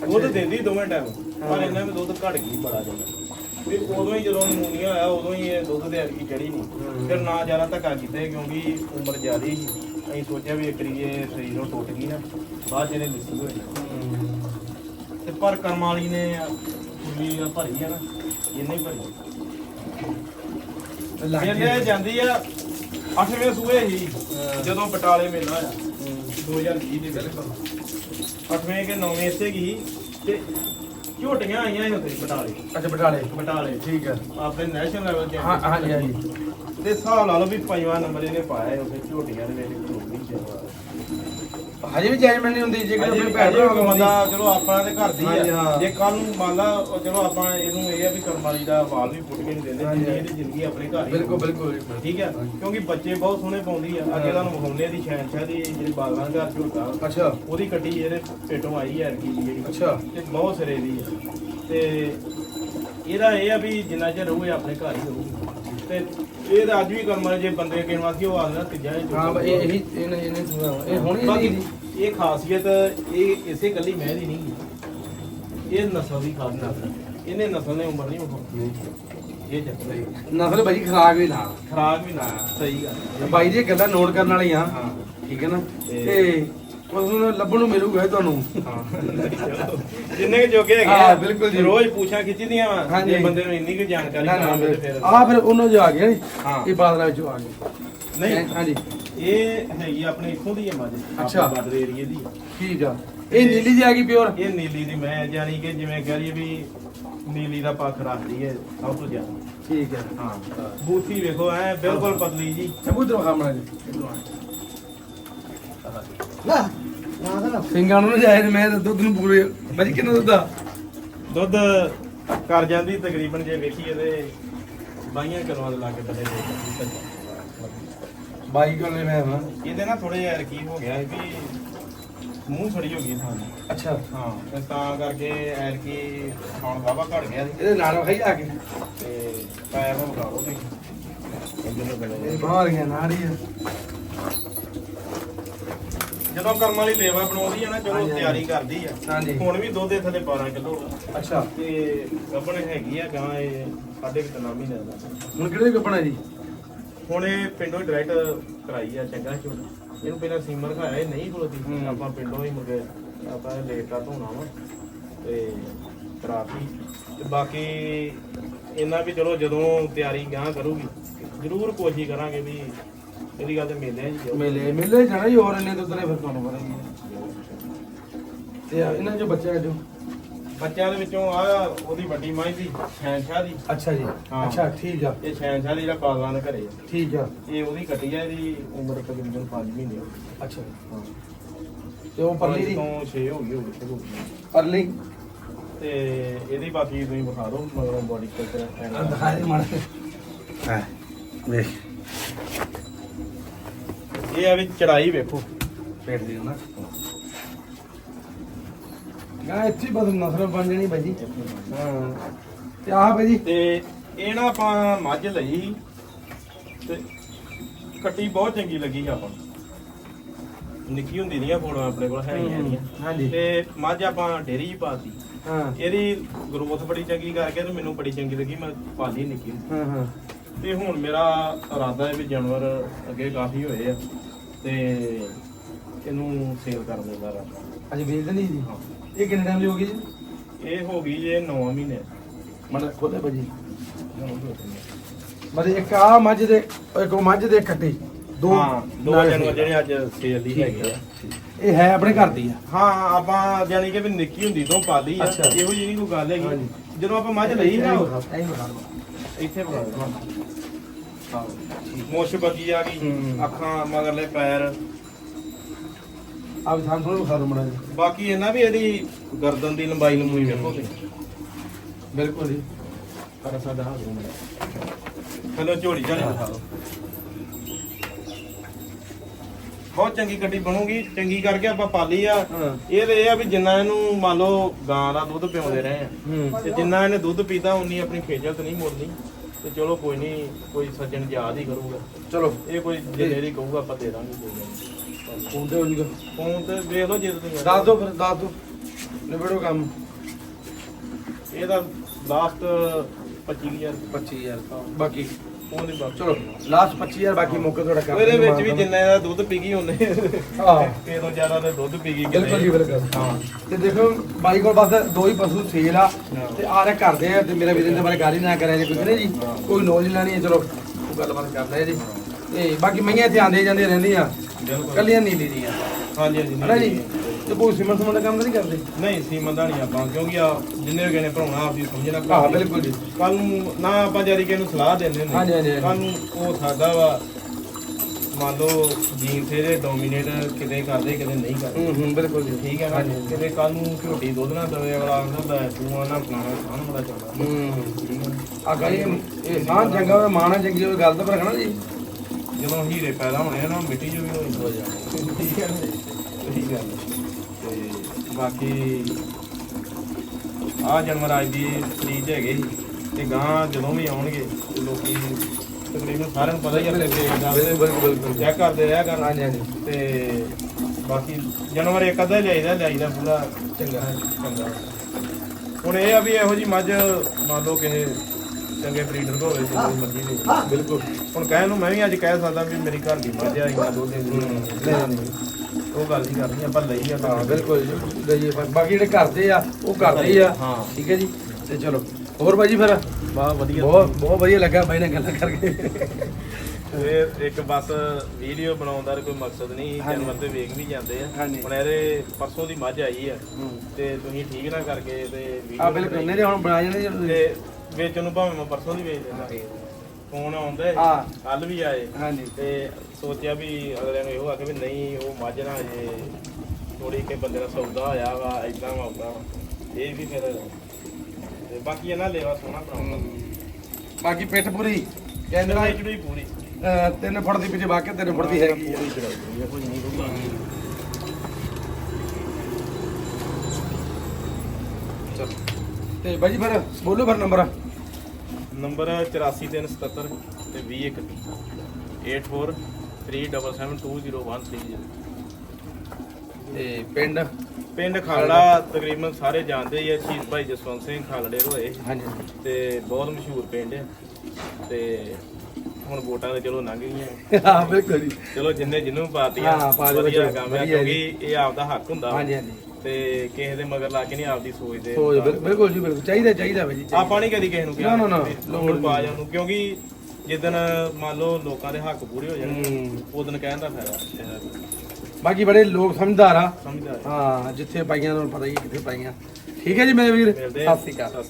ਦੁੱਧ ਦਿੰਦੀ ਦੋਵੇਂ ਟਾਈਮ ਪਰ ਇਹਨਾਂ ਵਿੱਚ ਦੁੱਧ ਘਟ ਗਈ ਬੜਾ ਜ਼ਿਆਦਾ। ਵੀ ਉਦੋਂ ਹੀ ਜਦੋਂ ਨਮੂਨੀਆ ਹੋਇਆ ਉਦੋਂ ਹੀ ਇਹ ਦੁੱਧ ਦੇ ਐਰਗੀ ਚੜੀ ਨਹੀਂ। ਫਿਰ ਨਾ ਜ਼ਿਆਦਾ ਧੱਕਾ ਕੀਤਾ ਕਿਉਂਕਿ ਉਮਰ ਜ਼ਿਆਦੀ ਸੀ। ਅਸੀਂ ਸੋਚਿਆ ਵੀ ਇੱਕ ਵਾਰੀ ਇਹ ਸਰੀਰੋਂ ਟੁੱਟ ਗਈ ਨਾ ਬਾਅਦ ਜਿਹੜੇ ਲਿੱਸੀ ਹੋਈ ਤੇ ਪਰ ਕਰਮ ਵਾਲੀ ਨੇ ਆ ਭਰੀ ਆ ਨਾ ਇੰਨੇ ਭਰੀ। ਜਾਂਦੀ ਆ 8ਵੇਂ ਸੂਏ ਹੀ ਜਦੋਂ ਬਟਾਲੇ ਮੇਲਾ ਆ 2020 ਦੇ ਬਿਲਕੁਲ 8ਵੇਂ ਕੇ 9ਵੇਂ ਇੱਥੇ ਗਈ ਤੇ ਝੋਟੀਆਂ ਆਈਆਂ ਸੀ ਉੱਥੇ ਬਟਾਲੇ। ਅੱਛਾ ਬਟਾਲੇ। ਬਟਾਲੇ ਠੀਕ ਹੈ। ਆਪਣੇ ਨੈਸ਼ਨਲ ਲੈਵਲ ਤੇ ਹਾਂ ਹਾਂਜੀ ਹਾਂਜੀ। ਤੇ ਹਿਸਾਬ ਲਾ ਲਓ ਵੀ ਪੰਜਵਾਂ ਨੰਬਰ ਇਹਨੇ ਪਾਇਆ ਉੱਥੇ ਝੋਟੀਆਂ ਦੇ ਵਿੱਚ ਝੋਟੀ ਚ ਹਜੇ ਵੀ ਜੈਜਮੈਂਟ ਨਹੀਂ ਹੁੰਦੀ ਜੇ ਕੋਈ ਭੈਣ ਭਰਾ ਬੰਦਾ ਚਲੋ ਆਪਣਾ ਤੇ ਘਰ ਦੀ ਆ। ਹਾਂ। ਜੇ ਕੱਲ ਨੂੰ ਮੰਨ ਲਾ ਚਲੋ ਆਪਾਂ ਇਹਨੂੰ ਇਹ ਆ ਵੀ ਕਰਮਾਲੀ ਦਾ ਵਾਲ ਵੀ ਪੁੱਟ ਕੇ ਨਹੀਂ ਦਿੰਦੇ। ਜਿੰਨੀ ਇਹਦੀ ਜ਼ਿੰਦਗੀ ਆਪਣੇ ਘਰ ਹੀ ਬਿਲਕੁਲ ਬਿਲਕੁਲ। ਠੀਕ ਹੈ ਕਿਉਂਕਿ ਬੱਚੇ ਬਹੁਤ ਸੋਹਣੇ ਪਾਉਂਦੀ ਆ। ਅੱਗੇ ਤੁਹਾਨੂੰ ਵਿਖਾਉਂਦੇ ਦੀ ਸ਼ਹਿਨਸ਼ਾਹ ਦੀ ਜਿਹੜੀ ਬਾਗਾਂ ਘਰ ਝੋਟਾ ਅੱਛਾ। ਉਹਦੀ ਕੱਟੀ ਇਹਦੇ ਪੇਟੋਂ ਆਈ ਹੈ ਦੀ ਜਿਹੜੀ। ਅੱਛਾ। ਤੇ ਬਹੁਤ ਸਿਰੇ ਦੀ ਆ। ਤੇ ਇਹਦਾ ਇਹ ਆ ਵੀ ਜਿੰਨਾ ਚਿਰ ਰਹੂਏ ਆਪਣੇ ਘਰ ਹੀ ਰਹੂਗੀ। ਤੇ ਇਹ ਤਾਂ ਅੱਜ ਵੀ ਕਰਮਾਂ ਜੇ ਬੰਦੇ ਵਾਸਤੇ ਉਹ ਆਦਨਾ ਤੀਜਾ ਇਹ ਹਾਂ ਬਈ ਇਹ ਇਹੀ ਇਹਨੇ ਇਹਨੇ ਸੁਣਾ ਇਹ ਹੁਣ ਬਾਕੀ ਨਹੀਂ ਇਹ ਖਾਸੀਅਤ ਇਹ ਇਸੇ ਕੱਲੀ ਮੈਂ ਦੀ ਨਹੀਂ ਇਹ ਨਸਲ ਦੀ ਖਾਸ ਨਸਲ। ਇਹਨੇ ਨਸਲ ਨੇ ਉਮਰ ਨਹੀਂ ਇਹ ਚੱਕਰ ਹੈ ਨਸਲ ਭਾਈ ਖਰਾਕ ਵੀ ਨਾਲ ਖਰਾਕ ਵੀ ਨਾ। ਸਹੀ ਗੱਲ ਹੈ। ਬਾਈ ਜੀ ਇਹ ਗੱਲਾਂ ਨੋਟ ਕਰਨ ਵਾਲੀਆਂ। ਹਾਂ। ਠੀਕ ਹੈ ਨਾ? ਤੇ- ਤੇ ਉਸ ਨੂੰ ਲੱਭਣ ਨੂੰ ਮਿਲੂਗਾ ਇਹ ਤੁਹਾਨੂੰ। ਹਾਂ। ਜਿੰਨੇ ਕੁ ਜੋਗੇ ਹੈਗੇ ਹਾਂ, ਆ, ਬਿਲਕੁਲ ਜੀ। ਰੋਜ਼ ਪੁੱਛਾਂ ਖਿੱਚਦੀਆਂ ਵਾ ਹਾਂਜੀ। ਜੇ ਬੰਦੇ ਨੂੰ ਇੰਨੀ ਕੁ ਜਾਣਕਾਰੀ ਨਾ ਨਾ ਫਿਰ ਆ ਫਿਰ ਉਹਨਾਂ ਜੋ ਆ ਗਿਆ ਨੀ। ਹਾਂ। ਇਹ ਬਾਦਲਾਂ ਵਿੱਚੋਂ ਆ ਗਏ। ਨਹੀਂ ਹਾਂਜੀ। ਇਹ ਹੈਗੀ ਆਪਣੇ ਇੱਥੋਂ ਦੀ ਹੈ ਮੱਝ ਅੱਛਾ। ਬਾਦਰ ਏਰੀਏ ਦੀ। ਠੀਕ ਆ। ਇਹ ਨੀਲੀ ਜੀ ਆ ਗਈ ਪਿਓਰ? ਇਹ ਨੀਲੀ ਦੀ ਮੈਂ ਜਾਨੀ ਕਿ ਜਿਵੇਂ ਕਹਿ ਲਈਏ ਵੀ ਨੀਲੀ ਦਾ ਪੱਖ ਰੱਖਦੀ ਹੈ ਸਭ ਤੋਂ ਜ਼ਿਆਦਾ। ਠੀਕ ਹੈ ਹਾਂ। ਬੂਥੀ ਵੇਖੋ ਐ ਬਿਲਕੁਲ ਪਤਲੀ ਜੀ। ਕਬੂਤਰ ਖਾਮਣਾ ਜੀ ਸਿੰਘਾਂ ਨੂੰ ਜਾਇ ਮੈਂ ਤਾਂ ਦੁੱਧ ਨੂੰ ਪੂਰੇ ਭਾਜੀ ਕਿੰਨਾ ਦੁੱਧ ਆ? ਦੁੱਧ ਕਰ ਜਾਂਦੀ ਤਕਰੀਬਨ ਜੇ ਵੇਖੀਏ ਤੇ ਬਾਈਆਂ ਕਿਲੋਆਂ ਦੇ ਲਾਗੇ ਦੇ ਬਾਈ ਕੋਲੇ ਮੈਂ ਹਾਂ ਇਹਦੇ ਨਾਲ ਥੋੜੇ ਯਾਰ ਕੀ ਹੋ ਗਿਆ ਸੀ ਵੀ ਮੂੰਹ ਫੜੀ ਹੋ ਗਈ ਸਾਨੂੰ। ਅੱਛਾ। ਹਾਂ ਤੇ ਤਾਂ ਕਰਕੇ ਐਰ ਕੀ ਖਾਣ ਵਾਵਾ ਘਟ ਗਿਆ ਸੀ। ਇਹਦੇ ਨਾਲ ਖਾਈ ਆ ਕੇ। ਤੇ ਪੈਰ ਇੰਜਨ ਨੂੰ ਬਣੇ ਇਹ ਬਾਹਰ ਗਿਆ ਹੀ ਆ। ਜਦੋਂ ਕਰਮ ਵਾਲੀ ਲੇਵਾ ਬਣਾਉਂਦੀ ਆ ਨਾ ਚਲੋ। ਤਿਆਰੀ ਕਰਦੀ ਆ ਹਾਂਜੀ। ਹੁਣ ਵੀ ਦੁੱਧ ਦੇ ਥੱਲੇ 12 ਕਿਲੋ ਅੱਛਾ। ਤੇ ਗੱਬਣ ਹੈਗੀ ਆ ਗਾਂ ਇਹ ਸਾਢੇ ਕੁ ਤਿੰਨ ਮਹੀਨੇ ਦਾ। ਹੁਣ ਕਿਹੜੇ ਕੱਪਣਾ ਜੀ? ਹੁਣ ਇਹ ਪਿੰਡੋਂ ਡਾਇਰੈਕਟ ਕਰਾਈ ਆ ਚੰਗਾ ਝੋਨਾ ਇਹਨੂੰ ਪਹਿਲਾਂ ਸੀਮਰ ਖਾਇਆ ਇਹ ਨਹੀਂ ਖਲੋਦੀ। ਹੂੰ। ਆਪਾਂ ਪਿੰਡੋਂ ਹੀ ਮੁਰਗੇ ਆਪਾਂ ਲੇਟ ਦਾ ਧੋਣਾ ਵਾ ਤੇ ਕਰਾਤੀ। ਤੇ ਬਾਕੀ ਇਹਨਾਂ ਵੀ ਚਲੋ ਜਦੋਂ ਤਿਆਰੀ ਗਾਂ ਕਰੂਗੀ ਜ਼ਰੂਰ ਕੋਸ਼ਿਸ਼ ਕਰਾਂਗੇ ਵੀ ਗੱਲ ਤੇ ਮੇਲੇ ਜੀ ਜਾਓ। ਮੇਲੇ ਮੇਲੇ ਜਾਣਾ ਹੀ ਹੋਰ ਇੰਨੇ ਦੁੱਧ ਨੇ ਫਿਰ ਤੁਹਾਨੂੰ ਪਤਾ ਹੀ ਹੈ। ਤੇ ਆ ਇਹਨਾਂ ਜੋ ਬੱਚਾ ਜੋ ਬੱਚਿਆਂ ਦੇ ਵਿੱਚੋਂ ਆ ਉਹਦੀ ਵੱਡੀ ਮਾਈ ਦੀ ਸ਼ੈਨਸ਼ਾਹ ਦੀ। ਅੱਛਾ ਜੀ। ਹਾਂ। ਅੱਛਾ ਠੀਕ ਆ। ਇਹ ਸ਼ੈਨਸ਼ਾਹ ਦੀ ਜਿਹੜਾ ਪਾਲਣਾ ਦੇ ਘਰੇ ਆ। ਠੀਕ ਆ। ਇਹ ਉਹਦੀ ਕੱਟੀ ਆ ਇਹਦੀ ਉਮਰ ਤਕਰੀਬਨ 5 ਮਹੀਨੇ ਹੋ ਗਈ ਅੱਛਾ ਹਾਂ। ਤੇ ਉਹ ਪਰਲੀ ਦੀ? ਤੋਂ 6 ਹੋ ਗਈ ਹੋਣੀ ਸ਼ੁਰੂ ਹੋ ਗਈ। ਪਰਲੀ? ਤੇ ਇਹਦੀ ਬਾਕੀ ਤੁਸੀਂ ਵਿਖਾ ਦਿਓ ਮਗਰੋਂ ਬੋਡੀ ਸਟਰਕਚਰ ਦਿਖਾ ਦੇ ਮਾੜਾ ਹਾਂ ਵੇਖ ਇਹ ਆ ਵੀ ਚੜਾਈ ਵੇਖੋ। ਪੇਟ ਦੀ ਨਾ। ਗਾ ਇੱਥੇ ਬਦਲ ਨਸਲ ਬਣ ਜਣੀ ਭਾਜੀ ਹਾਂ। ਤੇ ਆਹ ਭਾਜੀ ਤੇ ਇਹ ਨਾ ਆਪਾਂ ਮੱਝ ਲਈ ਤੇ ਕੱਟੀ ਬਹੁਤ ਚੰਗੀ ਲੱਗੀ ਆਪਾਂ ਨੂੰ। ਨਿੱਕੀ ਹੁੰਦੀ ਦੀਆਂ ਫੋਟੋਆਂ ਆਪਣੇ ਕੋਲ ਹੂੰ, ਹੈਗੀਆਂ ਹਾਂਜੀ। ਤੇ ਮੱਝ ਆਪਾਂ ਡੇਰੀ 'ਚ ਪਾਤੀ। ਹਾਂ। ਇਹਦੀ ਗਰੋਥ ਬੜੀ ਚੰਗੀ ਕਰਕੇ ਤੇ ਮੈਨੂੰ ਬੜੀ ਚੰਗੀ ਲੱਗੀ ਮੈਂ ਪਾਲੀ ਨਿੱਕੀ। ਹਾਂ ਹਾਂ। ਤੇ ਹੁਣ ਮੇਰਾ ਇਰਾਦਾ ਹੈ ਵੀ ਜਾਨਵਰ ਅੱਗੇ ਕਾਫੀ ਹੋਏ ਆ। ਤੇ ਇਹਨੂੰ ਸੇਲ ਕਰਨ ਦਾ ਇਰਾਦਾ ਅਜੇ ਵੇਚਦੇ ਨਹੀਂ ਜੀ? ਹਾਂ। ਇਹ ਕਿੰਨੇ ਟਾਈਮ ਦੀ ਹੋ ਗਈ ਜੀ? ਇਹ ਹੋ ਗਈ ਜੇ 9 ਮਹੀਨੇ। ਮਤਲਬ ਖੋਲੇ ਭਾਜੀ ਮਤਲਬ ਇੱਕ ਆ ਮੱਝ ਦੇ ਇੱਕ ਉਹ ਮੱਝ ਦੇ ਕੱਟੀ ਦੋ ਹਾਂ ਦੋ ਨਾਲ ਜਿਹੜੇ ਅੱਜ ਸੇਲ ਦੀ ਹੈਗੇ ਆ। ਇਹ ਹੈ ਆਪਣੇ ਘਰ ਦੀ ਆ। ਹਾਂ ਆਪਾਂ ਜਾਨੀ ਕਿ ਵੀ ਨਿੱਕੀ ਹੁੰਦੀ ਤੋਂ ਪਾਲੀ ਆ। ਅੱਛਾ। ਇਹੋ ਜਿਹੀ ਨਹੀਂ ਕੋਈ ਗੱਲ ਹੈਗੀ। ਹਾਂਜੀ। ਜਦੋਂ ਆਪਾਂ ਮੱਝ ਲਈ ਨਾ ਐਂ ਬਣਾ ਲਓ ਇੱਥੇ ਬਣਾ ਲਓ ਹਾਂ। ਮੁੱਛ ਬੱਗੀ ਆ ਗਈ ਹੂੰ। ਅੱਖਾਂ ਮਗਰਲੇ ਪੈਰ। ਆ ਵੀ ਸਾਨੂੰ ਥੋੜਾ ਬਖਾਰ ਮਣਾ ਜੀ। ਬਾਕੀ ਇਹਨਾਂ ਵੀ ਇਹਦੀ ਗਰਦਨ ਦੀ ਲੰਬਾਈ ਲੰਬੂਈ ਵੇਖੋ ਤੁਸੀਂ। ਬਿਲਕੁਲ ਜੀ। ਪਰ ਸਾਡਾ ਹਲੋ ਝੋਲੀ ਝਾਲੀ ਦਿਖਾ ਦਿਓ ਬਹੁਤ ਚੰਗੀ ਗੱਡੀ ਬਣੂਗੀ ਚੰਗੀ ਕਰਕੇ ਆਪਾਂ ਪਾਲੀ ਆ। ਹਾਂ। ਇਹ ਤੇ ਇਹ ਆ ਵੀ ਜਿੰਨਾ ਇਹਨੂੰ ਮੰਨ ਲਓ ਗਾਂ ਦਾ ਦੁੱਧ ਪਿਆਉਂਦੇ ਰਹੇ ਆ। ਹੂੰ। ਤੇ ਜਿੰਨਾ ਇਹਨੇ ਦੁੱਧ ਪੀਤਾ ਉਨੀ ਆਪਣੀ ਖੇਚਲ ਤੇ ਨਹੀਂ ਮੁੜਨੀ। ਤੇ ਚਲੋ ਕੋਈ ਨਹੀਂ ਕੋਈ ਸੱਜਣ ਯਾਦ ਹੀ ਕਰੂਗਾ। ਚਲੋ। ਇਹ ਕੋਈ ਜਿੰਨੇ ਕਹੂਗਾ ਆਪਾਂ ਦੇ ਦਾਂਗੇ ਕੋਈ ਗੱਲ। ਫੋਨ ਤੇ ਹੋ ਜੂਗਾ। ਫੋਨ ਤੇ ਵੇਖ ਲਓ ਜੇ ਤੁਸੀਂ ਦੱਸ ਦੋ ਫਿਰ ਦੱਸ ਦੋ। ਨਿਬੜੋ ਕੰਮ। ਇਹਦਾ ਲਾਸਟ 25000 25000 ਬਾਕੀ ਚਲੋ ਲਾਸਟ 25000 ਬਾਕੀ ਮੌਕੇ ਤੁਹਾਡਾ ਕਰ ਇਹਦੇ ਵਿੱਚ ਵੀ ਜਿੰਨਾ ਇਹਦਾ ਦੁੱਧ ਪੀ ਗਈ ਉਹਨੇ ਹਾਂ। ਇਹ ਤੋਂ ਜ਼ਿਆਦਾ ਤੇ ਦੁੱਧ ਪੀ ਗਈ ਕਿਤੇ। ਬਿਲਕੁਲ ਜੀ ਬਿਲਕੁਲ। ਹਾਂ। ਤੇ ਦੇਖੋ ਬਾਈ ਕੋਲ ਬਸ ਦੋ ਹੀ ਪਸ਼ੂ ਸੇਲ ਆ। ਤੇ ਆ ਰਹੇ ਕਰਦੇ ਆ ਤੇ ਮੇਰਾ ਵੀਰ ਦੇ ਬਾਰੇ ਗੱਲ ਹੀ ਨਾ ਕਰਿਆ ਜੀ ਕੁਝ ਨਹੀਂ ਜੀ। ਕੋਈ ਨੌਲੇਜ ਲੈਣੀ ਹੈ ਚਲੋ ਉਹ ਗੱਲਬਾਤ ਕਰਦੇ ਆ ਜੀ। ਤੇ ਬਾਕੀ ਮਈਆਂ ਇੱਥੇ ਆਂਦੇ ਜਾਂਦੇ ਰਹਿੰਦੀਆਂ। ਬਿਲਕੁਲ। ਕੱਲੀਆਂ ਨੀਲੀ ਦੀਆਂ। ਹਾਂਜੀ ਹਾਂਜੀ ਹਨਾ ਜੀ? ਤੇ ਕੋਈ ਸਿਮਨ ਸਮਨ ਦਾ ਕੰਮ ਤਾਂ ਨਹੀਂ ਕਰਦੇ? ਨਹੀਂ ਸੀਮਨ ਦਾ ਨਹੀਂ ਆਪਾਂ ਕਿਉਂਕਿ ਆ ਜਿੰਨੇ ਵੀ ਨੇ ਭਰਾਉਣਾ ਆਪਦੀ ਸਮਝਣਾ ਹਾਂ ਬਿਲਕੁਲ ਜੀ। ਕੱਲ ਨੂੰ ਨਾ ਆਪਾਂ ਜਾਰੀ ਕਿਸੇ ਨੂੰ ਸਲਾਹ ਦਿੰਦੇ ਹੁੰਦੇ। ਹਾਂਜੀ, ਹਾਂਜੀ, ਹਾਂਜੀ। ਕੱਲ ਨੂੰ ਉਹ ਸਾਡਾ ਵਾ ਮੰਨ ਲਓ ਜੀਨ ਦੇ ਡੋਮੀਨੇਟ ਕਿਤੇ ਕਰਦੇ ਕਿਤੇ ਨਹੀਂ ਕਰਦੇ। ਹੂੰ ਹੂੰ ਬਿਲਕੁਲ ਜੀ। ਠੀਕ ਹੈ ਨਾ? ਹਾਂਜੀ। ਕਿਤੇ ਕੱਲ ਨੂੰ ਝੋਟੀ ਦੁੱਧ ਨਾ ਦਵੇ ਅਗਲਾ ਆਉਂਦਾ ਹੈ ਤੂੰ ਆਣਾ ਫਲਾਣਾ ਸਾਨ ਬੜਾ ਚੱਲਦਾ। ਹੂੰ ਠੀਕ ਹੈ ਨਾ? ਆ ਗਾਈ ਇਹ ਸਾਹ ਚੰਗਾ ਹੋਵੇ ਮਾਣਾ ਚੰਗੀ ਹੋਵੇ ਗੱਲ ਤਾਂ ਪਰ ਰੱਖਣਾ ਜੀ। ਜਦੋਂ ਹੀਰੇ ਪੈਦਾ ਹੋਣੇ ਆ ਨਾ ਮਿੱਟੀ ਜੋ ਵੀ ਹੋ ਜਾਂਦੇ ਠੀਕ ਹੈ ਨਾ? ਠੀਕ ਹੈ। ਬਾਕੀ ਆ ਜਨਮ ਰਾਜ ਦੀ ਤਰੀਕ ਹੈਗੇ ਤੇ ਗਾਂ ਜਦੋਂ ਵੀ ਆਉਣਗੇ ਤੇ ਲੋਕੀ ਤਕਰੀਬਨ ਸਾਰਿਆਂ ਨੂੰ ਪਤਾ ਹੀ ਆ ਤੇ ਬਿਲਕੁਲ ਬਿਲਕੁਲ ਬਿਲਕੁਲ। ਚੈੱਕ ਕਰਦੇ ਰਿਹਾ ਕਰਨ ਹਾਂਜੀ ਹਾਂਜੀ। ਤੇ ਬਾਕੀ ਜਾਨਵਰ ਇੱਕ ਅੱਧਾ ਹੀ ਲਿਆਈਦਾ ਲਿਆਈਦਾ ਪੂਰਾ ਚੰਗਾ ਚੰਗਾ। ਹੁਣ ਇਹ ਆ ਵੀ ਇਹੋ ਜੀ ਮੱਝ ਮੰਨ ਲਓ ਕਿਸੇ ਚੰਗੇ ਬਰੀਡਰ ਕੋਲ ਹੋਵੇ ਜਿੰਨੀ ਮਰਜ਼ੀ ਦੇ। ਬਿਲਕੁਲ। ਹੁਣ ਕਹਿਣ ਨੂੰ ਮੈਂ ਵੀ ਅੱਜ ਕਹਿ ਸਕਦਾ ਵੀ ਮੇਰੀ ਘਰ ਦੀ ਮੱਝ ਆ ਇੰਨਾ ਦੁੱਧ ਆ। ਨਹੀਂ ਨਹੀਂ। ਉਹ ਗੱਲ ਨਹੀਂ ਕਰਨੀ ਆਪਾਂ ਲਈ ਆ ਹਾਂ ਬਿਲਕੁਲ ਜੀ ਗਈ ਬਾਕੀ ਜਿਹੜੇ ਕਰਦੇ ਆ ਉਹ ਕਰਦੇ ਆ ਹਾਂ। ਠੀਕ ਹੈ ਜੀ? ਤੇ ਚਲੋ ਹੋਰ ਬਾਈ ਜੀ ਫਿਰ? ਬਾ ਵਧੀਆ। ਬਹੁਤ ਬਹੁਤ ਵਧੀਆ ਲੱਗਾ ਬਾਈ ਨਾਲ ਗੱਲਾਂ ਕਰਕੇ। ਇਹ ਇੱਕ ਬਸ ਵੀਡੀਓ ਬਣਾਉਣ ਦਾ ਕੋਈ ਮਕਸਦ ਨਹੀਂ। ਜਾਨਵਰ ਤੇ ਵੇਖ ਵੀ ਜਾਂਦੇ ਆ। ਹੁਣ ਇਹਦੇ ਪਰਸੋਂ ਦੀ ਮੱਝ ਆਈ ਆ। ਤੇ ਤੁਸੀਂ ਠੀਕ ਨਾ ਕਰਕੇ ਤੇ ਆ ਵੀਡੀਓ ਬਿਲਕੁਲ ਨਹੀਂ ਹੁਣ ਬਣਾ ਜਾਣੇ ਤੇ ਵੇਚਣ ਨੂੰ ਭਾਵੇਂ ਮੈਂ ਪਰਸੋਂ ਦੀ ਵੇਚ ਦਿੰਦਾ। ਫੋਨ ਆਉਂਦਾ ਹਾਂ। ਕੱਲ ਵੀ ਆਏ। ਹਾਂਜੀ। ਤੇ ਸੋਚਿਆ ਵੀ ਅਗਲੇ ਨੂੰ ਇਹੋ ਆ ਕਿ ਵੀ ਨਹੀਂ ਉਹ ਮੱਝ ਨਾ ਜੇ ਥੋੜੀ ਕਿ ਬੰਦੇ ਦਾ ਸੌਦਾ ਹੋਇਆ ਵਾ ਇਦਾਂ ਵਾ ਉਦਾਂ ਵਾ। ਇਹ ਵੀ ਫਿਰ ਤੇ ਬਾਕੀ ਇਹਨਾਂ ਲੇਵਾ ਸੋਹਣਾ ਕਰਾਉਂਦਾ ਬਾਕੀ ਪਿੱਠ ਪੂਰੀ ਕਹਿੰਦੇ ਚੜਾਈ ਚੜੂਈ ਪੂਰੀ। ਅਹ, ਤਿੰਨ ਫੁੱਟ ਦੀ ਪਿੱਛੇ ਵਾਕਿਆ ਤਿੰਨ ਫੁੱਟ ਦੀ ਹੈਗੀ ਆ। ਚਲ। ਤੇ ਬਾਈ ਜੀ ਫਿਰ ਬੋਲੋ ਫਿਰ ਨੰਬਰ। ਨੰਬਰ 84377 ਤੇ 21 8437720130 ਤੇ ਪਿੰਡ? ਪਿੰਡ ਖਾਲੜਾ ਤਕਰੀਬਨ ਸਾਰੇ ਜਾਣਦੇ ਹੀ ਆ ਸ਼ਹੀਦ ਭਾਈ ਜਸਵੰਤ ਸਿੰਘ ਖਾਲੜੇ ਹੋਏ। ਹਾਂਜੀ ਤੇ ਬਹੁਤ ਮਸ਼ਹੂਰ ਪਿੰਡ ਹੈ ਤੇ ਹੁਣ ਵੋਟਾਂ ਤੇ ਚਲੋ ਲੰਘ ਗਈਆਂ। ਹਾਂ ਬਿਲਕੁਲ ਜੀ। ਚਲੋ ਜਿੰਨੇ ਜਿਹਨੂੰ ਪਾਤੀਆਂ ਹਾਂ, ਪਾ ਦਿਓ ਵਧੀਆ ਕੰਮ ਵਧੀਆ ਕਿਉਂਕਿ ਇਹ ਆਪਦਾ ਹੱਕ ਹੁੰਦਾ। ਹਾਂਜੀ ਹਾਂਜੀ। ਤੇ ਕਿਸੇ ਦੇ ਮਗਰ ਲਾ ਕੇ ਨਹੀਂ ਆਪਦੀ ਸੋਚਦੇ ਸੋ ਬਿਲ- ਬਿਲਕੁਲ ਜੀ ਬਿਲਕੁਲ। ਚਾਹੀਦਾ ਚਾਹੀਦਾ ਬਾਈ ਜੀ ਆਪਾਂ ਨਹੀਂ ਕਦੀ ਕਿਸੇ ਨੂੰ ਕਿਹਾ ਨਾ, ਨਾ, ਲੋੜ ਲੋੜ ਪਾ ਜਾ ਨੂੰ ਕਿਉਂਕਿ ਜਿੱਦਨ ਮੰਨ ਲਓ ਲੋਕਾਂ ਦੇ ਹੱਕ ਪੂਰੇ ਹੋ ਜਾਣਗੇ ਹੂੰ। ਉਦੋਂ ਕਹਿਣ ਦਾ ਫਾਇਦਾ। ਬਾਕੀ ਬੜੇ ਲੋਕ ਸਮਝਦਾਰ ਆ। ਸਮਝਦਾ ਹਾਂ ਜਿੱਥੇ ਪਾਈਆਂ ਤੁਹਾਨੂੰ ਪਤਾ ਹੀ ਕਿੱਥੇ ਪਾਈਆਂ। ਠੀਕ ਹੈ ਜੀ ਮੇਰੇ ਵੀਰ। ਮਿਲਦੇ ਸਤਿ ਸ਼੍ਰੀ ਅਕਾਲ।